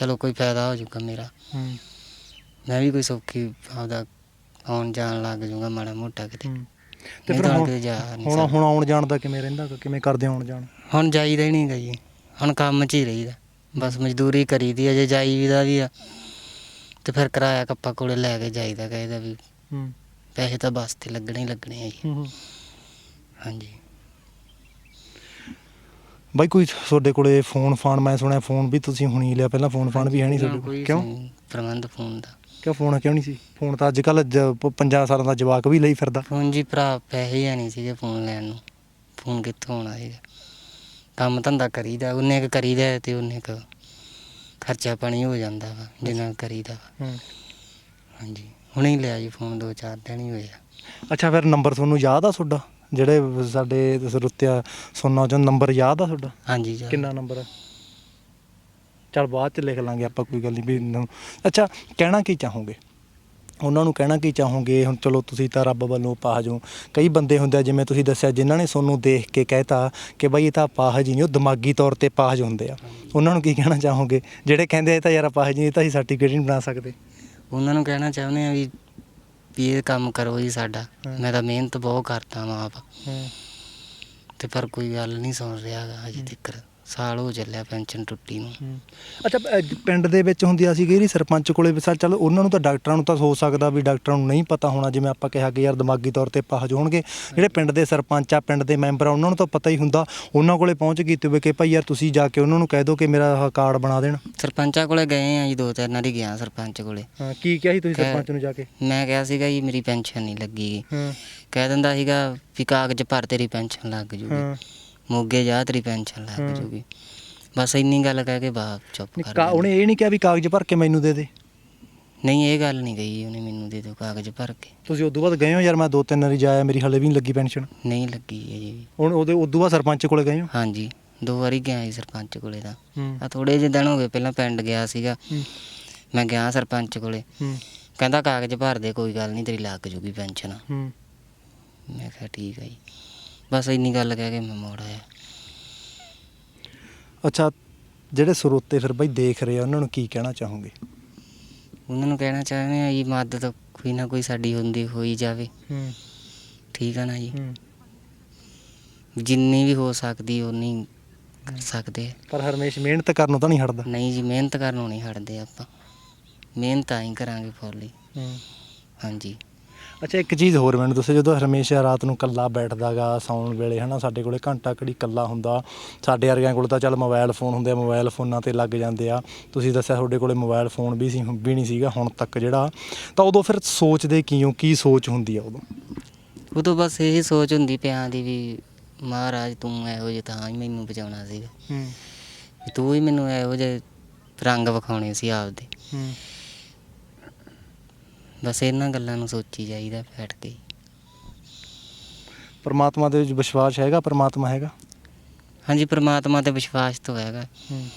ਚਲੋ ਕੋਈ ਫਾਇਦਾ ਹੋ ਜਾਊਗਾ ਮੇਰਾ। ਹੂੰ। ਮੈਂ ਵੀ ਕੋਈ ਸੌਖੀ ਆਪਦਾ ਆਉਣ ਜਾਣ ਲੱਗ ਜਾਊਗਾ ਮਾੜਾ ਮੋਟਾ ਕਿਤੇ। ਹੂੰ। ਤੇ ਫਿਰ ਹੁਣ ਜਾ ਨਹੀਂ ਹੁਣ ਆਉਣ ਜਾਣ ਦਾ ਕਿਵੇਂ ਰਹਿੰਦਾ ਗਾ? ਕਿਵੇਂ ਕਰਦੇ ਆਉਣ ਜਾਣ? ਹੁਣ ਜਾਈਦਾ ਹੀ ਨਹੀਂ ਗਾ ਜੀ। ਹੁਣ ਕੰਮ 'ਚ ਹੀ ਰਹੀਦਾ। ਬਸ ਮਜ਼ਦੂਰੀ ਕਰੀਦੀ ਆ ਜੇ ਜਾਈਦਾ ਵੀ ਆ ਤੇ ਫਿਰ ਕਿਰਾਇਆ ਕੱਪਾ ਕੋਲੇ ਲੈ ਕੇ ਜਾਈਦਾ ਕਹਿੰਦਾ ਵੀ ਹੂੰ। ਪੈਸੇ ਤਾਂ ਬੱਸ ਤੇ ਲੱਗਣੇ ਹੀ ਲੱਗਣੇ ਆ ਜੀ। ਹੂੰ। ਹਾਂਜੀ। ਬਾਈ ਕੋਈ ਤੁਹਾਡੇ ਕੋਲੇ ਫੋਨ ਫਾਨ ਮੈਂ ਸੁਣਿਆ ਫੋਨ ਵੀ ਤੁਸੀਂ ਹੁਣੀ ਲਿਆ ਪਹਿਲਾਂ ਫੋਨ ਫਾਨ ਵੀ ਹੈ ਨਹੀਂ ਤੁਹਾਡੇ ਕੋਲ। ਕਿਉਂ? ਪ੍ਰਬੰਧ ਫੋਨ ਦਾ। ਕਿਉਂ ਫੋਨ ਕਿਉਂ ਨਹੀਂ ਸੀ? ਫੋਨ ਤਾਂ ਅੱਜ ਕੱਲ 50 ਸਾਲਾਂ ਦਾ ਜਵਾਕ ਵੀ ਲਈ ਫਿਰਦਾ। ਫੋਨ ਜੀ ਭਰਾ ਪੈਸੇ ਹੀ ਨਹੀਂ ਸੀਗੇ ਫੋਨ ਲੈਣ ਨੂੰ। ਫੋਨ ਕਿੱਥੋਂ ਆਉਣਾ ਸੀਗਾ? ਕੰਮ ਧੰਦਾ ਕਰੀਦਾ ਉਹਨੇ ਕੁ ਕਰੀਦਾ ਤੇ ਉਹਨੇ ਕੁ ਖਰਚਾ ਪਾਣੀ ਹੋ ਜਾਂਦਾ ਵਾ ਜਿੰਨਾ ਕਰੀਦਾ ਹੂੰ। ਹਾਂਜੀ ਹੁਣੇ ਹੀ ਲਿਆ ਜੀ ਫੋਨ ਦੋ ਚਾਰ ਦਿਨ ਹੀ ਹੋਏ ਆ। ਅੱਛਾ ਫਿਰ ਨੰਬਰ ਤੁਹਾਨੂੰ ਯਾਦ ਆ ਤੁਹਾਡਾ? ਜਿਹੜੇ ਸਾਡੇ ਸਰੁੱਤਿਆ ਸੁਣਨਾ ਚਾਹੁੰਦੇ ਨੰਬਰ ਯਾਦ ਆ ਤੁਹਾਡਾ? ਹਾਂਜੀ ਜੀ ਕਿੰਨਾ ਨੰਬਰ ਆ? ਚਲ ਬਾਅਦ ਚ ਲਿਖ ਲਾਂਗੇ ਆਪਾਂ ਕੋਈ ਗੱਲ ਨਹੀਂ ਵੀ ਨ- ਅੱਛਾ ਕਹਿਣਾ ਕੀ ਚਾਹੋਗੇ? ਉਹਨਾਂ ਨੂੰ ਕਹਿਣਾ ਕੀ ਚਾਹੋਗੇ? ਹੁਣ ਚਲੋ ਤੁਸੀਂ ਤਾਂ ਰੱਬ ਵੱਲੋਂ ਪਾਹਜ ਹੋ ਕਈ ਬੰਦੇ ਹੁੰਦੇ ਆ ਜਿਵੇਂ ਤੁਸੀਂ ਦੱਸਿਆ ਜਿਨ੍ਹਾਂ ਨੇ ਤੁਹਾਨੂੰ ਦੇਖ ਕੇ ਕਹਿਤਾ ਕਿ ਬਈ ਇਹ ਤਾਂ ਪਾਹਜ ਹੀ ਨਹੀਂ ਉਹ ਦਿਮਾਗੀ ਤੌਰ ਤੇ ਪਾਹਜ ਹੁੰਦੇ ਆ। ਉਹਨਾਂ ਨੂੰ ਕੀ ਕਹਿਣਾ ਚਾਹੋਗੇ? ਜਿਹੜੇ ਕਹਿੰਦੇ ਆ ਇਹ ਤਾਂ ਯਾਰ ਪਾਹਜ ਨਹੀਂ ਇਹ ਤਾਂ ਅਸੀਂ ਸਰਟੀਫਿਕੇਟ ਨਹੀਂ ਬਣਾ ਸਕਦੇ। ਉਹਨਾਂ ਨੂੰ ਕਹਿਣਾ ਚਾਹੁੰਦੇ ਆ ਵੀ ਵੀ ਇਹ ਕੰਮ ਕਰੋ ਜੀ ਸਾਡਾ। ਮੈਂ ਤਾਂ ਮਿਹਨਤ ਬਹੁਤ ਕਰਦਾ ਵਾਂ ਆਪ। ਤੇ ਪਰ ਕੋਈ ਗੱਲ ਨਹੀਂ ਸੁਣ ਰਿਹਾ ਗਾ ਹਜੇ ਤੱਕ ਸਾਲ ਹੋ ਚੱਲਿਆ ਪੈਨਸ਼ਨ ਟੁੱਟੀ ਨੂੰ। ਅੱਛਾ ਅ, ਪਿੰਡ ਦੇ ਵਿੱਚ ਹੁੰਦੀ ਆ ਸੀ ਕਿ ਸਰਪੰਚ ਕੋਲੇ ਵੀ ਸਾ ਚਲੋ ਉਹਨਾਂ ਨੂੰ ਤਾਂ ਡਾਕਟਰਾਂ ਨੂੰ ਤਾਂ ਹੋ ਸਕਦਾ ਵੀ ਡਾਕਟਰਾਂ ਨੂੰ ਨਹੀਂ ਪਤਾ ਹੋਣਾ ਜਿਵੇਂ ਆਪਾਂ ਕਿਹਾ ਕਿ ਯਾਰ ਦਿਮਾਗੀ ਤੌਰ ਤੇ ਪਾਹਜ ਹੋਣਗੇ। ਜਿਹੜੇ ਪਿੰਡ ਦੇ ਸਰਪੰਚ ਆ ਪਿੰਡ ਦੇ ਮੈਂਬਰ ਆ ਉਹਨਾਂ ਨੂੰ ਤਾਂ ਪਤਾ ਹੀ ਹੁੰਦਾ ਉਹਨਾਂ ਕੋਲੇ ਪਹੁੰਚ ਕੀਤੀ ਹੋਵੇ ਕਿ ਭਾਈ ਯਾਰ ਤੁਸੀਂ ਜਾ ਕੇ ਉਹਨਾਂ ਨੂੰ ਕਹਿ ਦਿਓ ਕਿ ਮੇਰਾ ਆਹ ਕਾਰਡ ਬਣਾ ਦੇਣ। ਸਰਪੰਚਾਂ ਕੋਲੇ ਗਏ ਆ ਜੀ ਦੋ ਤਿੰਨ ਵਾਰੀ ਗਿਆ ਸਰਪੰਚ ਕੋਲੇ। ਹਾਂ ਕੀ ਕਿਹਾ ਸੀ ਤੁਸੀਂ ਕਹਿ- ਸਰਪੰਚ ਨੂੰ ਜਾ ਕੇ? ਮੈਂ ਕਿਹਾ ਸੀਗਾ ਜੀ ਮੇਰੀ ਪੈਨਸ਼ਨ ਨਹੀਂ ਲੱਗੀ। ਹਾਂ। ਕਹਿ ਦਿੰਦਾ ਸੀਗਾ ਵੀ ਕਾਗਜ਼ ਭਰ ਤੇਰੀ ਪੈਨਸ਼ਨ ਲੱਗ ਜੂਗੀ। ਹਾਂ। ਮੋਗੇ ਜਾ ਤੇਰੀ ਪੈਨਸ਼ਨ। ਲੱਗ ਜੂਗੀ। ਬਸ ਇੰਨੀ ਗੱਲ ਕਹਿ ਕੇ ਬਾਪ ਚੁੱਪ ਕਰ ਕਾ- ਗਿਆ। ਉਹਨੇ ਇਹ ਨਹੀਂ ਕਿਹਾ ਵੀ ਕਾਗਜ਼ ਭਰ ਕੇ ਮੈਨੂੰ ਦੇ ਦੇ। ਨਹੀਂ ਇਹ ਗੱਲ ਨਹੀਂ ਕਹੀ ਉਹਨੇ ਮੈਨੂੰ ਦੇ ਦਿਓ ਕਾਗਜ਼ ਭਰ ਕੇ। ਤੁਸੀਂ ਉਦੋਂ ਬਾਅਦ ਗਏ ਹੋ? ਯਾਰ ਮੈਂ ਦੋ ਤਿੰਨ ਵਾਰੀ ਜਾਇਆ ਮੇਰੀ ਹਲੇ ਵੀ ਨਹੀਂ ਲੱਗੀ ਪੈਨਸ਼ਨ। ਨਹੀਂ ਲੱਗੀ ਹੈ ਜੀ ਹੁਣ ਉਹਦੇ ਉਦੋਂ ਬਾਅਦ ਸਰਪੰਚ ਕੋਲੇ ਗਏ ਹੋ? ਹਾਂਜੀ ਦੋ ਵਾਰੀ ਗਿਆ ਸੀ ਸਰਪੰਚ ਕੋਲੇ ਹੂੰ। ਆ ਥੋੜੇ ਜਿਹੇ ਦਿਨ ਹੋ ਗਏ ਪਹਿਲਾਂ ਪਿੰਡ ਗਿਆ ਸੀਗਾ। ਮੈਂ ਗਿਆ ਸਰਪੰਚ ਕੋਲੇ। ਹੂੰ। ਕਹਿੰਦਾ ਕਾਗਜ਼ ਭਰ ਦੇ ਕੋਈ ਗੱਲ ਨਹੀਂ ਤੇਰੀ ਲੱਗ ਜੂਗੀ ਪੈਨਸ਼ਨ। ਹੂੰ। ਮੈਂ ਕਿਹਾ ਠੀਕ ਹੈ ਜੀ। ਬਸ ਇੰਨੀ ਗੱਲ ਕਹਿ ਕੇ ਮੈਂ ਮੋੜ ਆਇਆ। ਅੱਛਾ ਜਿਹੜੇ ਸਰੋਤੇ ਫਿਰ ਬਈ ਦੇਖ ਰਹੇ ਆ ਉਹਨਾਂ ਨੂੰ ਕੀ ਕਹਿਣਾ ਚਾਹੋਗੇ? ਉਹਨਾਂ ਨੂੰ ਕਹਿਣਾ ਚਾਹੁੰਦੇ ਆ ਜੀ ਮਦਦ ਕੋਈ ਨਾ ਕੋਈ ਸਾਡੀ ਹੁੰਦੀ ਹੋਈ ਜਾਵੇ। ਹੂੰ। ਠੀਕ ਆ ਨਾ ਜੀ? ਹੂੰ। ਜਿੰਨੀ ਵੀ ਹੋ ਸਕਦੀ ਉਨੀ ਕਰ ਸਕਦੇ ਆ। ਪਰ ਹਰਮੇਸ਼ ਮਿਹਨਤ ਕਰਨੋਂ ਤਾਂ ਨਹੀਂ ਹਟਦਾ? ਨਹੀਂ ਜੀ ਮਿਹਨਤ ਕਰਨੋਂ ਨਹੀਂ ਹਟਦੇ ਆਪਾਂ। ਮਿਹਨਤ ਆਈ ਕਰਾਂਗੇ ਫੁੱਲ ਹੀ। ਹੂੰ। ਹਾਂਜੀ। ਅੱਛਾ ਇੱਕ ਚੀਜ਼ ਹੋਰ ਮੈਨੂੰ ਦੱਸੋ ਜਦੋਂ ਹਰਮੇਸ਼ਾ ਰਾਤ ਨੂੰ ਕੱਲਾ ਬੈਠਦਾਗਾ ਸੌਣ ਵੇਲੇ ਹਨਾ ਸਾਡੇ ਕੋਲੇ ਘੰਟਾ ਘੜੀ ਕੱਲਾ ਹੁੰਦਾ ਸਾਡੇ ਵਰਗਿਆਂ ਕੋਲ ਤਾਂ ਚੱਲ ਮੋਬਾਈਲ ਫੋਨ ਹੁੰਦੇ ਆ ਮੋਬਾਈਲ ਫੋਨਾਂ ਤੇ ਲੱਗ ਜਾਂਦੇ ਆ। ਤੁਸੀਂ ਦੱਸਿਆ ਤੁਹਾਡੇ ਕੋਲੇ ਮੋਬਾਈਲ ਫੋਨ ਵੀ ਸੀ ਵੀ ਨਹੀਂ ਸੀਗਾ ਹੁਣ ਤੱਕ ਜਿਹੜਾ ਤਾਂ ਉਦੋਂ ਫਿਰ ਸੋਚਦੇ ਕੀ ਹੋ ਕੀ ਸੋਚ ਹੁੰਦੀ ਆ ਉਦੋਂ? ਉਦੋਂ ਬਸ ਇਹੀ ਸੋਚ ਹੁੰਦੀ ਪਿਆਂ ਦੀ ਵੀ ਮਹਾਰਾਜ ਤੂੰ ਇਹੋ ਜਿਹਾ ਤਾਂ ਹੀ ਮੈਨੂੰ ਬਚਾਉਣਾ ਸੀਗਾ। ਹੂੰ। ਤੂੰ ਹੀ ਮੈਨੂੰ ਇਹੋ ਜਿਹੇ ਰੰਗ ਵਿਖਾਉਣੇ ਸੀ ਆਪਦੇ। ਹੂੰ। ਬਸ ਇਹਨਾਂ ਗੱਲਾਂ ਨੂੰ ਸੋਚੀ ਜਾਈਦਾ ਬੈਠ ਕੇ। ਪਰਮਾਤਮਾ ਦੇ ਵਿੱਚ ਵਿਸ਼ਵਾਸ ਹੈਗਾ? ਪਰਮਾਤਮਾ ਹੈਗਾ? ਹਾਂਜੀ ਪ੍ਰਮਾਤਮਾ ਤੇ ਵਿਸ਼ਵਾਸ ਤਾਂ ਹੈਗਾ। ਹੂੰ।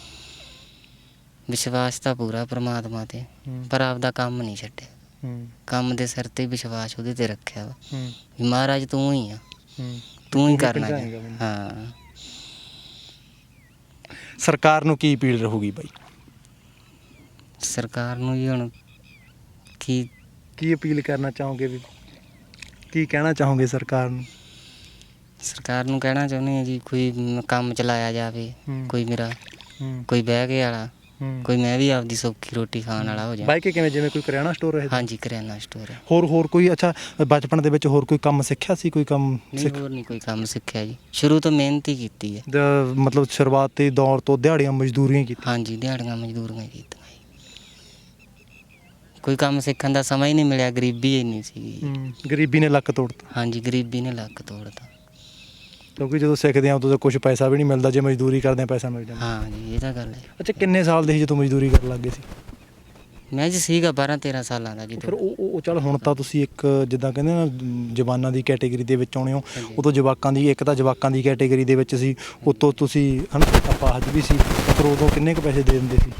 ਵਿਸ਼ਵਾਸ ਤਾਂ ਪੂਰਾ ਪ੍ਰਮਾਤਮਾ ਤੇ। ਹੂੰ। ਪਰ ਆਪਦਾ ਕੰਮ ਨਹੀਂ ਛੱਡਿਆ। ਹੂੰ। ਕੰਮ ਦੇ ਸਿਰ ਤੇ ਵਿਸ਼ਵਾਸ ਉਹਦੇ ਤੇ ਰੱਖਿਆ ਵਾ। ਹੂੰ। ਵੀ ਮਹਾਰਾਜ ਤੂੰ ਹੀ ਆ। ਹੂੰ। ਤੂੰ ਹੀ ਕਰਨਾ ਹੈ। ਮੈਨੂੰ। ਹਾਂ। ਸਰਕਾਰ ਨੂੰ ਕੀ ਅਪੀਲ ਰਹੂਗੀ ਬਾਈ? ਸਰਕਾਰ ਨੂੰ ਵੀ ਹੁਣ ਕੀ ਕੀ ਅਪੀਲ ਕਰਨਾ ਚਾਹੋਗੇ ਵੀ? ਕੀ ਕਹਿਣਾ ਚਾਹੋਗੇ ਸਰਕਾਰ ਨੂੰ? ਸਰਕਾਰ ਨੂੰ ਕਹਿਣਾ ਚਾਹੁੰਦੇ ਆ ਜੀ ਕੋਈ ਕੰਮ ਚਲਾਇਆ ਜਾਵੇ ਹੂੰ। ਕੋਈ ਮੇਰਾ ਹੂੰ। ਕੋਈ ਬਹਿ ਕੇ ਵਾਲਾ ਹੂੰ। ਕੋਈ ਮੈਂ ਵੀ ਆਪਦੀ ਸੌਖੀ ਰੋਟੀ ਖਾਣ ਵਾਲਾ ਹੋ ਜਾ। ਬਾਈ ਕਿ ਕਿਵੇਂ ਜਿਵੇਂ ਕੋਈ ਕਰਿਆਨਾ ਸਟੋਰ ਹੈ? ਹਾਂਜੀ ਕਰਿਆਨਾ ਸਟੋਰ ਹੈ। ਹੋਰ ਹੋਰ ਕੋਈ ਅੱਛਾ ਬਚਪਨ ਦੇ ਵਿੱਚ ਹੋਰ ਕੋਈ ਕੰਮ ਸਿੱਖਿਆ ਸੀ ਕੋਈ ਕੰਮ ਨਹੀਂ ਸਿੱਖ ਹੋਰ ਨਹੀਂ ਕੋਈ ਕੰਮ ਸਿੱਖਿਆ ਜੀ। ਸ਼ੁਰੂ ਤੋਂ ਮਿਹਨਤ ਹੀ ਕੀਤੀ ਹੈ। ਦ- ਮਤਲਬ ਸ਼ੁਰੂਆਤੀ ਦੌਰ ਤੋਂ ਦਿਹਾੜੀਆਂ ਮਜ਼ਦੂਰੀਆਂ ਕੀਤੀਆਂ। ਹਾਂਜੀ ਦਿਹਾੜੀਆਂ ਮਜ਼ਦੂਰੀਆਂ ਹੀ ਕੀਤੀਆਂ। ਕੋਈ ਕੰਮ ਸਿੱਖਣ ਦਾ ਸਮਾਂ ਹੀ ਨਹੀਂ ਮਿਲਿਆ ਗਰੀਬੀ ਇੰਨੀ ਸੀ ਹੂੰ ਗਰੀਬੀ ਨੇ ਲੱਕ ਤੋੜਤਾ। ਹਾਂਜੀ ਗਰੀਬੀ ਨੇ ਲੱਕ ਤੋੜਤਾ। ਕਿਉਂਕਿ ਜਦੋਂ ਸਿੱਖਦੇ ਆ ਉਦੋਂ ਤਾਂ ਕੁਝ ਪੈਸਾ ਵੀ ਨਹੀਂ ਮਿਲਦਾ ਜੇ ਮਜ਼ਦੂਰੀ ਕਰਦੇ ਆ ਪੈਸਾ ਮਿਲ ਜਾਂਦਾ। ਹਾਂ ਜੀ ਇਹ ਤਾਂ ਗੱਲ ਹੈ। ਅੱਛਾ ਕਿੰਨੇ ਸਾਲ ਦੇ ਸੀ ਜਦੋਂ ਮਜ਼ਦੂਰੀ ਕਰਨ ਲੱਗੇ ਸੀ? ਮੈਂ ਜੀ ਸੀਗਾ 12 13 ਸਾਲਾਂ ਦਾ ਫਿਰ ਜਦੋਂ ਉਹ ਉਹ- ਉਹ ਚੱਲ ਹੁਣ ਤਾਂ ਤੁਸੀਂ ਇੱਕ ਜਿੱਦਾਂ ਕਹਿੰਦੇ ਨਾ ਜਵਾਨਾਂ ਦੀ ਕੈਟਾਗਰੀ ਦੇ ਵਿੱਚ ਆਉਣੇ ਹੋ। ਹਾਂਜੀ। ਉਦੋਂ ਜਵਾਕਾਂ ਦੀ ਇੱਕ ਤਾਂ ਜਵਾਕਾਂ ਦੀ ਕੈਟਾਗਰੀ ਦੇ ਵਿੱਚ ਸੀ ਉਤੋਂ ਤੁਸੀਂ ਹਨਾ ਆਪਾਹਜ ਵੀ ਸੀ ਫਿਰ ਉਦੋਂ ਕਿੰਨੇ ਕੁ ਪੈਸੇ ਦੇ ਦਿੰਦੇ ਸੀ?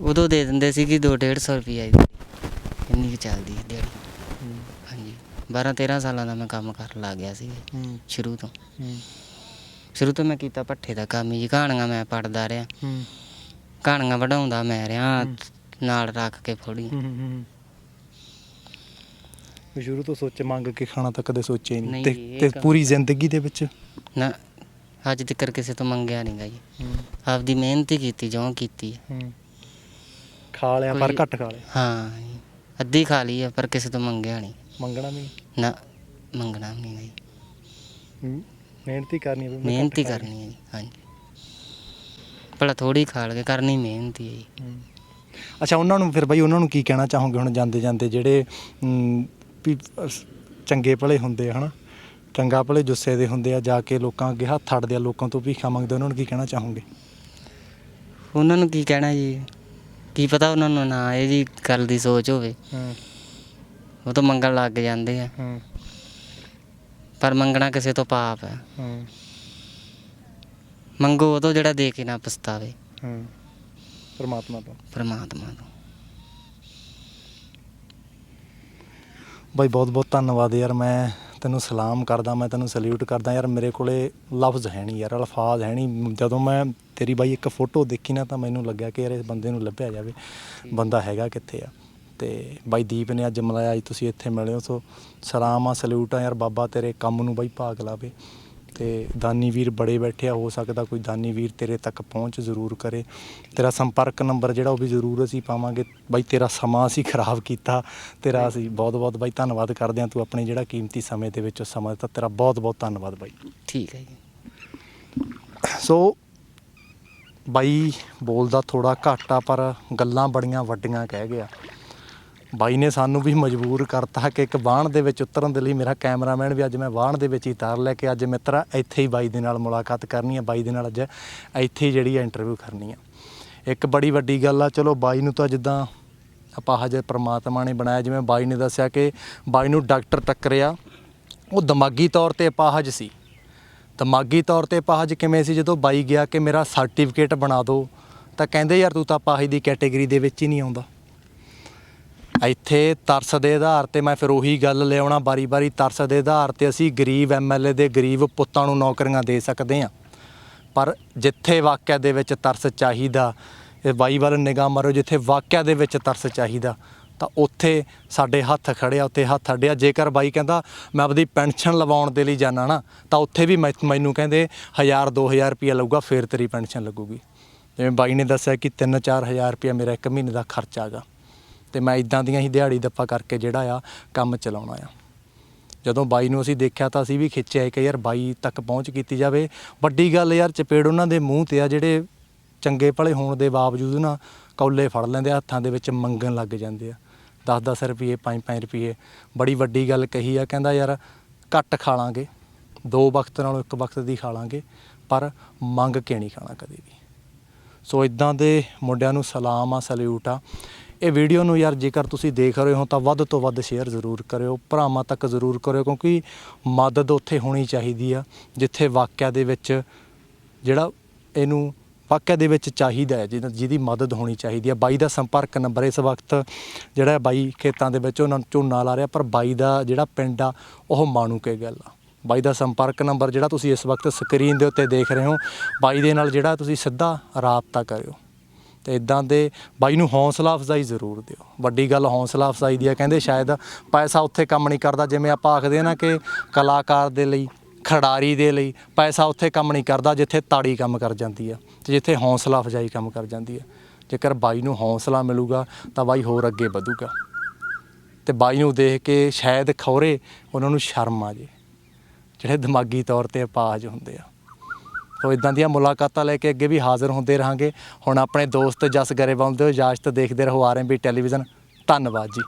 ਉਦੋਂ ਦੇ ਦਿੰਦੇ ਸੀ ਕਿ 2 150 ਰੁਪਏ ਦੀ ਇੰਨੀ ਕੁ ਚੱਲਦੀ ਸੀ ਦਿਹਾੜੀ। ਹਾਂਜੀ। 12 13 ਸਾਲਾਂ ਦਾ ਮੈਂ ਕੰਮ ਕਰਨ ਲੱਗ ਗਿਆ ਸੀ ਹੂੰ। ਸ਼ੁਰੂ ਤੋਂ। ਸ਼ੁਰੂ ਤੋਂ ਮੈਂ ਕੀਤਾ ਪੱਠੇ ਦਾ ਕੰਮ ਹੀ ਜੀ। ਕਹਾਣੀਆਂ ਮੈਂ ਪੜਦਾ ਰਿਹਾ। ਹੂੰ। ਕਹਾਣੀਆਂ ਵਢਾਉਂਦਾ ਮੈਂ ਰਿਹਾ। ਨਾਲ ਰੱਖ ਕੇ ਫੋੜੀ। ਸ਼ੁਰੂ ਤੋਂ ਸੋਚੇ ਮੰਗ ਕੇ ਖਾਣਾ ਤਾਂ ਕਦੇ ਸੋਚਿਆ ਹੀ ਨਹੀਂ। ਨਹੀਂ ਤੇ ਜੀ, ਇਹ ਤੇ ਕੰਮ- ਪੂਰੀ ਜ਼ਿੰਦਗੀ ਦੇ ਵਿੱਚ? ਨਾ ਅੱਜ ਤੱਕ ਕਿਸੇ ਤੋਂ ਮੰਗਿਆ ਨਹੀਂਗਾ ਜੀ। ਆਪਦੀ ਮਿਹਨਤ ਹੀ ਕੀਤੀ ਜੋ ਕੀਤੀ। ਹੈ। ਹੂੰ। ਖਾ ਲਿਆ ਪਰ ਘੱਟ ਖਾ ਲਿਆ। ਹਾਂ ਜੀ। ਅੱਧੀ ਖਾ ਲਈ ਪਰ ਕਿਸੇ ਤੋਂ ਮੰਗਿਆ ਨਹੀਂ। ਮੰਗਣਾ ਵੀ ਨਾ ਮੰਗਣਾ ਵੀ ਨਹੀਂ ਜੀ ਹੂੰ, ਮਿਹਨਤ ਹੀ ਕਰਨੀ ਮਿਹਨਤ ਹੀ ਖਾ ਕਰਨੀ ਹੈ ਜੀ ਹਾਂਜੀ। ਭਲਾ ਥੋੜੀ ਖਾ ਲਗੇ ਕਰਨੀ ਮਿਹਨਤ ਹੀ ਹੈ ਜੀ। ਹੂੰ। ਅੱਛਾ ਉਹਨਾਂ ਨੂੰ ਫਿਰ ਬਾਈ ਉਹਨਾਂ ਨੂੰ ਕੀ ਕਹਿਣਾ ਚਾਹੋਗੇ ਹੁਣ ਜਾਂਦੇ ਜਾਂਦੇ ਜਿਹੜੇ ਵੀ ਅਸ- ਚੰਗੇ ਭਲੇ ਹੁੰਦੇ ਆ ਹਨਾ? ਚੰਗਾ ਭਲੇ ਜੁੱਸੇ ਦੇ ਹੁੰਦੇ ਆ ਜਾ ਕੇ ਲੋਕਾਂ ਅੱਗੇ ਹੱਥ ਅੜਦੇ ਆ ਲੋਕਾਂ ਤੋਂ ਭੀਖਾ ਮੰਗਦੇ ਉਹਨਾਂ ਨੂੰ ਕੀ ਕਹਿਣਾ ਚਾਹੋਗੇ? ਉਹਨਾਂ ਨੂੰ ਕੀ ਕਹਿਣਾ ਜੀ? ਕੀ ਪਤਾ ਉਹਨਾਂ ਨੂੰ ਨਾ ਇਹ ਜੀ ਗੱਲ ਦੀ ਸੋਚ ਹੋਵੇ। ਹੂੰ। ਉਹ ਤਾਂ ਮੰਗਣ ਲੱਗ ਜਾਂਦੇ ਆ। ਹੂੰ। ਪਰ ਮੰਗਣਾ ਕਿਸੇ ਤੋਂ ਪਾਪ ਹੈ। ਹੂੰ। ਮੰਗੋ ਉਹ ਤੋਂ ਜਿਹੜਾ ਦੇ ਕੇ ਨਾ ਪਛਤਾਵੇ। ਹੂੰ। ਪਰਮਾਤਮਾ ਤੋਂ। ਪਰਮਾਤਮਾ ਤੋਂ। ਬਾਈ ਬਹੁਤ ਬਹੁਤ ਧੰਨਵਾਦ ਯਾਰ। ਮੈਂ ਤੈਨੂੰ ਸਲਾਮ ਕਰਦਾ, ਮੈਂ ਤੈਨੂੰ ਸਲੂਟ ਕਰਦਾ। ਯਾਰ ਮੇਰੇ ਕੋਲੇ ਲਫ਼ਜ਼ ਹੈ ਨਹੀਂ ਯਾਰ, ਅਲਫਾਜ਼ ਹੈ ਨਹੀਂ ਜਦੋਂ ਮੈਂ ਤੇਰੀ ਬਾਈ ਇੱਕ ਫੋਟੋ ਦੇਖੀ ਨਾ, ਤਾਂ ਮੈਨੂੰ ਲੱਗਿਆ ਕਿ ਯਾਰ ਇਸ ਬੰਦੇ ਨੂੰ ਲੱਭਿਆ ਜਾਵੇ। ਬੰਦਾ ਹੈਗਾ ਕਿੱਥੇ ਆ? ਤੇ ਬਾਈ ਦੀਪ ਨੇ ਅੱਜ ਮਿਲਾਇਆ ਅੱਜ ਤੁਸੀਂ ਇੱਥੇ ਮਿਲੇ ਹੋ, ਸੋ ਸਲਾਮ ਆ ਸਲੂਟ ਆ। ਯਾਰ ਬਾਬਾ ਤੇਰੇ ਕੰਮ ਨੂੰ ਬਾਈ ਭਾਗ ਲਾਵੇ। ਤੇ ਦਾਨੀ ਵੀਰ ਬੜੇ ਬੈਠੇ ਆ ਹੋ ਸਕਦਾ ਕੋਈ ਦਾਨੀ ਵੀਰ ਤੇਰੇ ਤੱਕ ਪਹੁੰਚ ਜ਼ਰੂਰ ਕਰੇ। ਤੇਰਾ ਸੰਪਰਕ ਨੰਬਰ ਜਿਹੜਾ ਉਹ ਵੀ ਜ਼ਰੂਰ ਅਸੀਂ ਪਾਵਾਂਗੇ। ਬਾਈ ਤੇਰਾ ਸਮਾਂ ਅਸੀਂ ਖਰਾਬ ਕੀਤਾ। ਤੇਰਾ ਅਸੀਂ ਬਹੁਤ ਬਹੁਤ ਬਾਈ ਧੰਨਵਾਦ ਕਰਦੇ ਹਾਂ ਤੂੰ ਆਪਣੇ ਜਿਹੜਾ ਕੀਮਤੀ ਸਮੇਂ ਦੇ ਵਿੱਚ ਉਹ ਸਮਾਂ ਦਿੱਤਾ ਤੇਰਾ ਬਹੁਤ ਬਹੁਤ ਧੰਨਵਾਦ ਬਾਈ। ਠੀਕ ਹੈ ਜੀ। ਸੋ ਬਾਈ ਬੋਲਦਾ ਥੋੜਾ ਘੱਟ ਪਰ ਗੱਲਾਂ ਬੜੀਆਂ ਵੱਡੀਆਂ ਕਹਿ ਗਿਆ। ਬਾਈ ਨੇ ਸਾਨੂੰ ਵੀ ਮਜਬੂਰ ਕਰਤਾ ਕਿ ਇੱਕ ਵਾਹਣ ਦੇ ਵਿੱਚ ਉਤਰਨ ਦੇ ਲਈ ਮੇਰਾ ਕੈਮਰਾਮੈਨ ਵੀ ਅੱਜ ਮੈਂ ਵਾਹਣ ਦੇ ਵਿੱਚ ਹੀ ਤਾਰ ਲੈ ਕੇ ਅੱਜ ਮਿੱਤਰਾ, ਇੱਥੇ ਹੀ ਬਾਈ ਦੇ ਨਾਲ ਮੁਲਾਕਾਤ ਕਰਨੀ ਹੈ ਬਾਈ ਦੇ ਨਾਲ ਅੱਜ ਇੱਥੇ ਹੀ ਜਿਹੜੀ ਇੰਟਰਵਿਊ ਕਰਨੀ ਆ। ਇੱਕ ਬੜੀ ਵੱਡੀ ਗੱਲ ਆ, ਚਲੋ ਬਾਈ ਨੂੰ ਤਾਂ ਜਿੱਦਾਂ ਆਪਾਂ ਹਜੇ ਪ੍ਰਮਾਤਮਾ ਨੇ ਬਣਾਇਆ, ਜਿਵੇਂ ਬਾਈ ਨੇ ਦੱਸਿਆ ਕਿ ਬਾਈ ਨੂੰ ਡਾਕਟਰ ਟੱਕਰਿਆ। ਉਹ ਦਿਮਾਗੀ ਤੌਰ ਤੇ ਅਪਾਹਜ ਸੀ। ਦਿਮਾਗੀ ਤੌਰ ਤੇ ਅਪਾਹਜ ਕਿਵੇਂ ਸੀ? ਜਦੋਂ ਬਾਈ ਗਿਆ ਕਿ ਮੇਰਾ ਸਰਟੀਫਿਕੇਟ ਬਣਾ ਦਿਓ ਤਾਂ ਕਹਿੰਦੇ ਯਾਰ ਤੂੰ ਤਾਂ ਅਪਾਹਜ ਦੀ ਕੈਟਾਗਰੀ ਦੇ ਵਿੱਚ ਹੀ ਨਹੀਂ ਆਉਂਦਾ। ਇੱਥੇ ਤਰਸ ਦੇ ਆਧਾਰ ਤੇ ਮੈਂ ਫਿਰ ਉਹੀ ਗੱਲ ਲਿਆਉਣਾ ਬਾਰੀ-ਬਾਰੀ ਤਰਸ ਦੇ ਆਧਾਰ ਤੇ ਅਸੀਂ ਗਰੀਬ ਐਮਐਲਏ ਦੇ ਗਰੀਬ ਪੁੱਤਾਂ ਨੂੰ ਨੌਕਰੀਆਂ ਦੇ ਸਕਦੇ ਹਾਂ। ਪਰ ਜਿੱਥੇ ਵਾਕਿਆ ਦੇ ਵਿੱਚ ਤਰਸ ਚਾਹੀਦਾ, ਇਹ ਬਾਈ ਵੱਲ ਨਿਗਾਹ ਮਾਰੋ, ਜਿੱਥੇ ਵਾਕਿਆ ਦੇ ਵਿੱਚ ਤਰਸ ਚਾਹੀਦਾ, ਤਾਂ ਉੱਥੇ ਸਾਡੇ ਹੱਥ ਖੜਿਆ ਉੱਥੇ ਹੱਥ ਅੱਡਿਆ। ਜੇਕਰ ਬਾਈ ਕਹਿੰਦਾ, ਮੈਂ ਆਪਦੀ ਪੈਨਸ਼ਨ ਲਵਾਉਣ ਦੇ ਲਈ ਜਾਣਾ ਨਾ, ਤਾਂ ਉੱਥੇ ਵੀ ਮੈਂ- ਮੈਨੂੰ ਕਹਿੰਦੇ 1000 2000 ਰੁਪਇਆ ਲਊਗਾ, ਫੇਰ ਤੇਰੀ ਪੈਨਸ਼ਨ ਲੱਗੂਗੀ। ਜਿਵੇਂ ਬਾਈ ਨੇ ਦੱਸਿਆ ਕਿ 3-4000 ਰੁਪਇਆ ਮੇਰਾ ਇੱਕ ਮਹੀਨੇ ਦਾ ਖਰਚਾ ਹੈਗਾ। ਤੇ ਮੈਂ ਇਦਾਂ ਦੀਆਂ ਹੀ ਦਿਹਾੜੀ ਦੱਪਾ ਕਰਕੇ ਜਿਹੜਾ ਆ ਕੰਮ ਚਲਾਉਣਾ ਆ। ਜਦੋਂ ਬਾਈ ਨੂੰ ਅਸੀਂ ਦੇਖਿਆ ਤਾਂ ਅਸੀਂ ਵੀ ਖਿੱਚਿਆ ਕਿ ਯਾਰ ਬਾਈ ਤੱਕ ਪਹੁੰਚ ਕੀਤੀ ਜਾਵੇ। ਵੱਡੀ ਗੱਲ ਯਾਰ ਚਪੇੜ ਉਹਨਾਂ ਦੇ ਮੂੰਹ ਤੇ ਆ ਜਿਹੜੇ ਚੰਗੇ ਭਲੇ ਹੋਣ ਦੇ ਬਾਵਜੂਦ ਨਾ ਕੌਲੇ ਫੜ ਲੈਂਦੇ ਆ, ਹੱਥਾਂ ਦੇ ਵਿੱਚ ਮੰਗਣ ਲੱਗ ਜਾਂਦੇ ਆ। 10-10 ਰੁਪਏ 5-5 ਰੁਪਏ। ਬੜੀ ਵੱਡੀ ਗੱਲ ਕਹੀ ਆ, ਕਹਿੰਦਾ ਯਾਰ ਘੱਟ ਖਾ ਲਾਂਗੇ। ਦੋ ਵਕਤ ਨਾਲੋਂ ਇੱਕ ਵਕਤ ਦੀ ਖਾ ਲਾਂਗੇ, ਪਰ ਮੰਗ ਕੇ ਨਹੀਂ ਖਾਣਾ ਕਦੇ ਵੀ। ਸੋ ਇਦਾਂ ਦੇ ਮੁੰਡਿਆਂ ਨੂੰ ਸਲਾਮ ਆ, ਸਲੂਟ ਆ। ਇਹ ਵੀਡੀਓ ਨੂੰ ਯਾਰ ਜੇਕਰ ਤੁਸੀਂ ਦੇਖ ਰਹੇ ਹੋ ਤਾਂ ਵੱਧ ਤੋਂ ਵੱਧ ਸ਼ੇਅਰ ਜ਼ਰੂਰ ਕਰਿਓ, ਭਰਾਵਾਂ ਤੱਕ ਜ਼ਰੂਰ ਕਰਿਓ ਕਿਉਂਕਿ ਮਦਦ ਉੱਥੇ ਹੋਣੀ ਚਾਹੀਦੀ ਆ, ਜਿੱਥੇ ਵਾਕਿਆ ਦੇ ਵਿੱਚ ਜਿਹੜਾ ਇਹਨੂੰ ਵਾਕਿਆ ਦੇ ਵਿੱਚ ਚਾਹੀਦਾ ਹੈ ਜਿਹਦਾ- ਜਿਹਦੀ ਮਦਦ ਹੋਣੀ ਚਾਹੀਦੀ ਹੈ ਬਾਈ ਦਾ ਸੰਪਰਕ ਨੰਬਰ ਇਸ ਵਕਤ ਜਿਹੜਾ ਬਾਈ ਖੇਤਾਂ ਦੇ ਵਿੱਚ, ਉਹਨਾਂ ਨੂੰ ਝੋਨਾ ਲਾ ਰਿਹਾ, ਪਰ ਬਾਈ ਦਾ ਜਿਹੜਾ ਪਿੰਡ ਆ, ਉਹ ਮਾਣੂ ਕੇ ਗੱਲ ਆ। ਬਾਈ ਦਾ ਸੰਪਰਕ ਨੰਬਰ ਜਿਹੜਾ ਤੁਸੀਂ ਇਸ ਵਕਤ ਸਕਰੀਨ ਦੇ ਉੱਤੇ ਦੇਖ ਰਹੇ ਹੋ, ਬਾਈ ਦੇ ਨਾਲ ਜਿਹੜਾ ਤੁਸੀਂ ਸਿੱਧਾ ਰਾਬਤਾ ਕਰਿਓ। ਤੇ ਇਦਾਂ ਦੇ ਬਾਈ ਨੂੰ ਹੌਸਲਾ ਅਫਜ਼ਾਈ ਜ਼ਰੂਰ ਦਿਓ। ਵੱਡੀ ਗੱਲ ਹੌਸਲਾ ਅਫਜ਼ਾਈ ਦੀ ਆ, ਕਹਿੰਦੇ ਸ਼ਾਇਦ ਪੈਸਾ ਉੱਥੇ ਕੰਮ ਨਹੀਂ ਕਰਦਾ, ਜਿਵੇਂ ਆਪਾਂ ਆਖਦੇ ਆ ਨਾ ਕਿ ਕਲਾਕਾਰ ਦੇ ਲਈ, ਖਿਡਾਰੀ ਦੇ ਲਈ ਪੈਸਾ ਉੱਥੇ ਕੰਮ ਨਹੀਂ ਕਰਦਾ, ਜਿੱਥੇ ਤਾੜੀ ਕੰਮ ਕਰ ਜਾਂਦੀ ਆ ਤੇ ਜਿੱਥੇ ਹੌਸਲਾ ਅਫਜ਼ਾਈ ਕੰਮ ਕਰ ਜਾਂਦੀ ਆ। ਜੇਕਰ ਬਾਈ ਨੂੰ ਹੌਸਲਾ ਮਿਲੂਗਾ ਤਾਂ ਬਾਈ ਹੋਰ ਅੱਗੇ ਵਧੂਗਾ। ਤੇ ਬਾਈ ਨੂੰ ਦੇਖ ਕੇ ਸ਼ਾਇਦ ਖੌਰੇ, ਉਹਨਾਂ ਨੂੰ ਸ਼ਰਮ ਆ ਜੇ। ਜਿਹੜੇ ਦਿਮਾਗੀ ਤੌਰ ਤੇ ਅਪਾਹਜ ਹੁੰਦੇ ਆ। ਸੋ ਇਦਾਂ ਦੀਆਂ ਮੁਲਾਕਾਤਾਂ ਲੈ ਕੇ ਅੱਗੇ ਵੀ ਹਾਜ਼ਰ ਹੁੰਦੇ ਰਹਾਂਗੇ। ਹੁਣ ਆਪਣੇ ਦੋਸਤ ਜਸ ਗਰੇਵਾਲ ਦੇ ਇਜਾਜ਼ਤ ਦੇਖਦੇ ਰਹੋ ਆਰਐਮਬੀ ਟੈਲੀਵਿਜ਼ਨ। ਧੰਨਵਾਦ ਜੀ।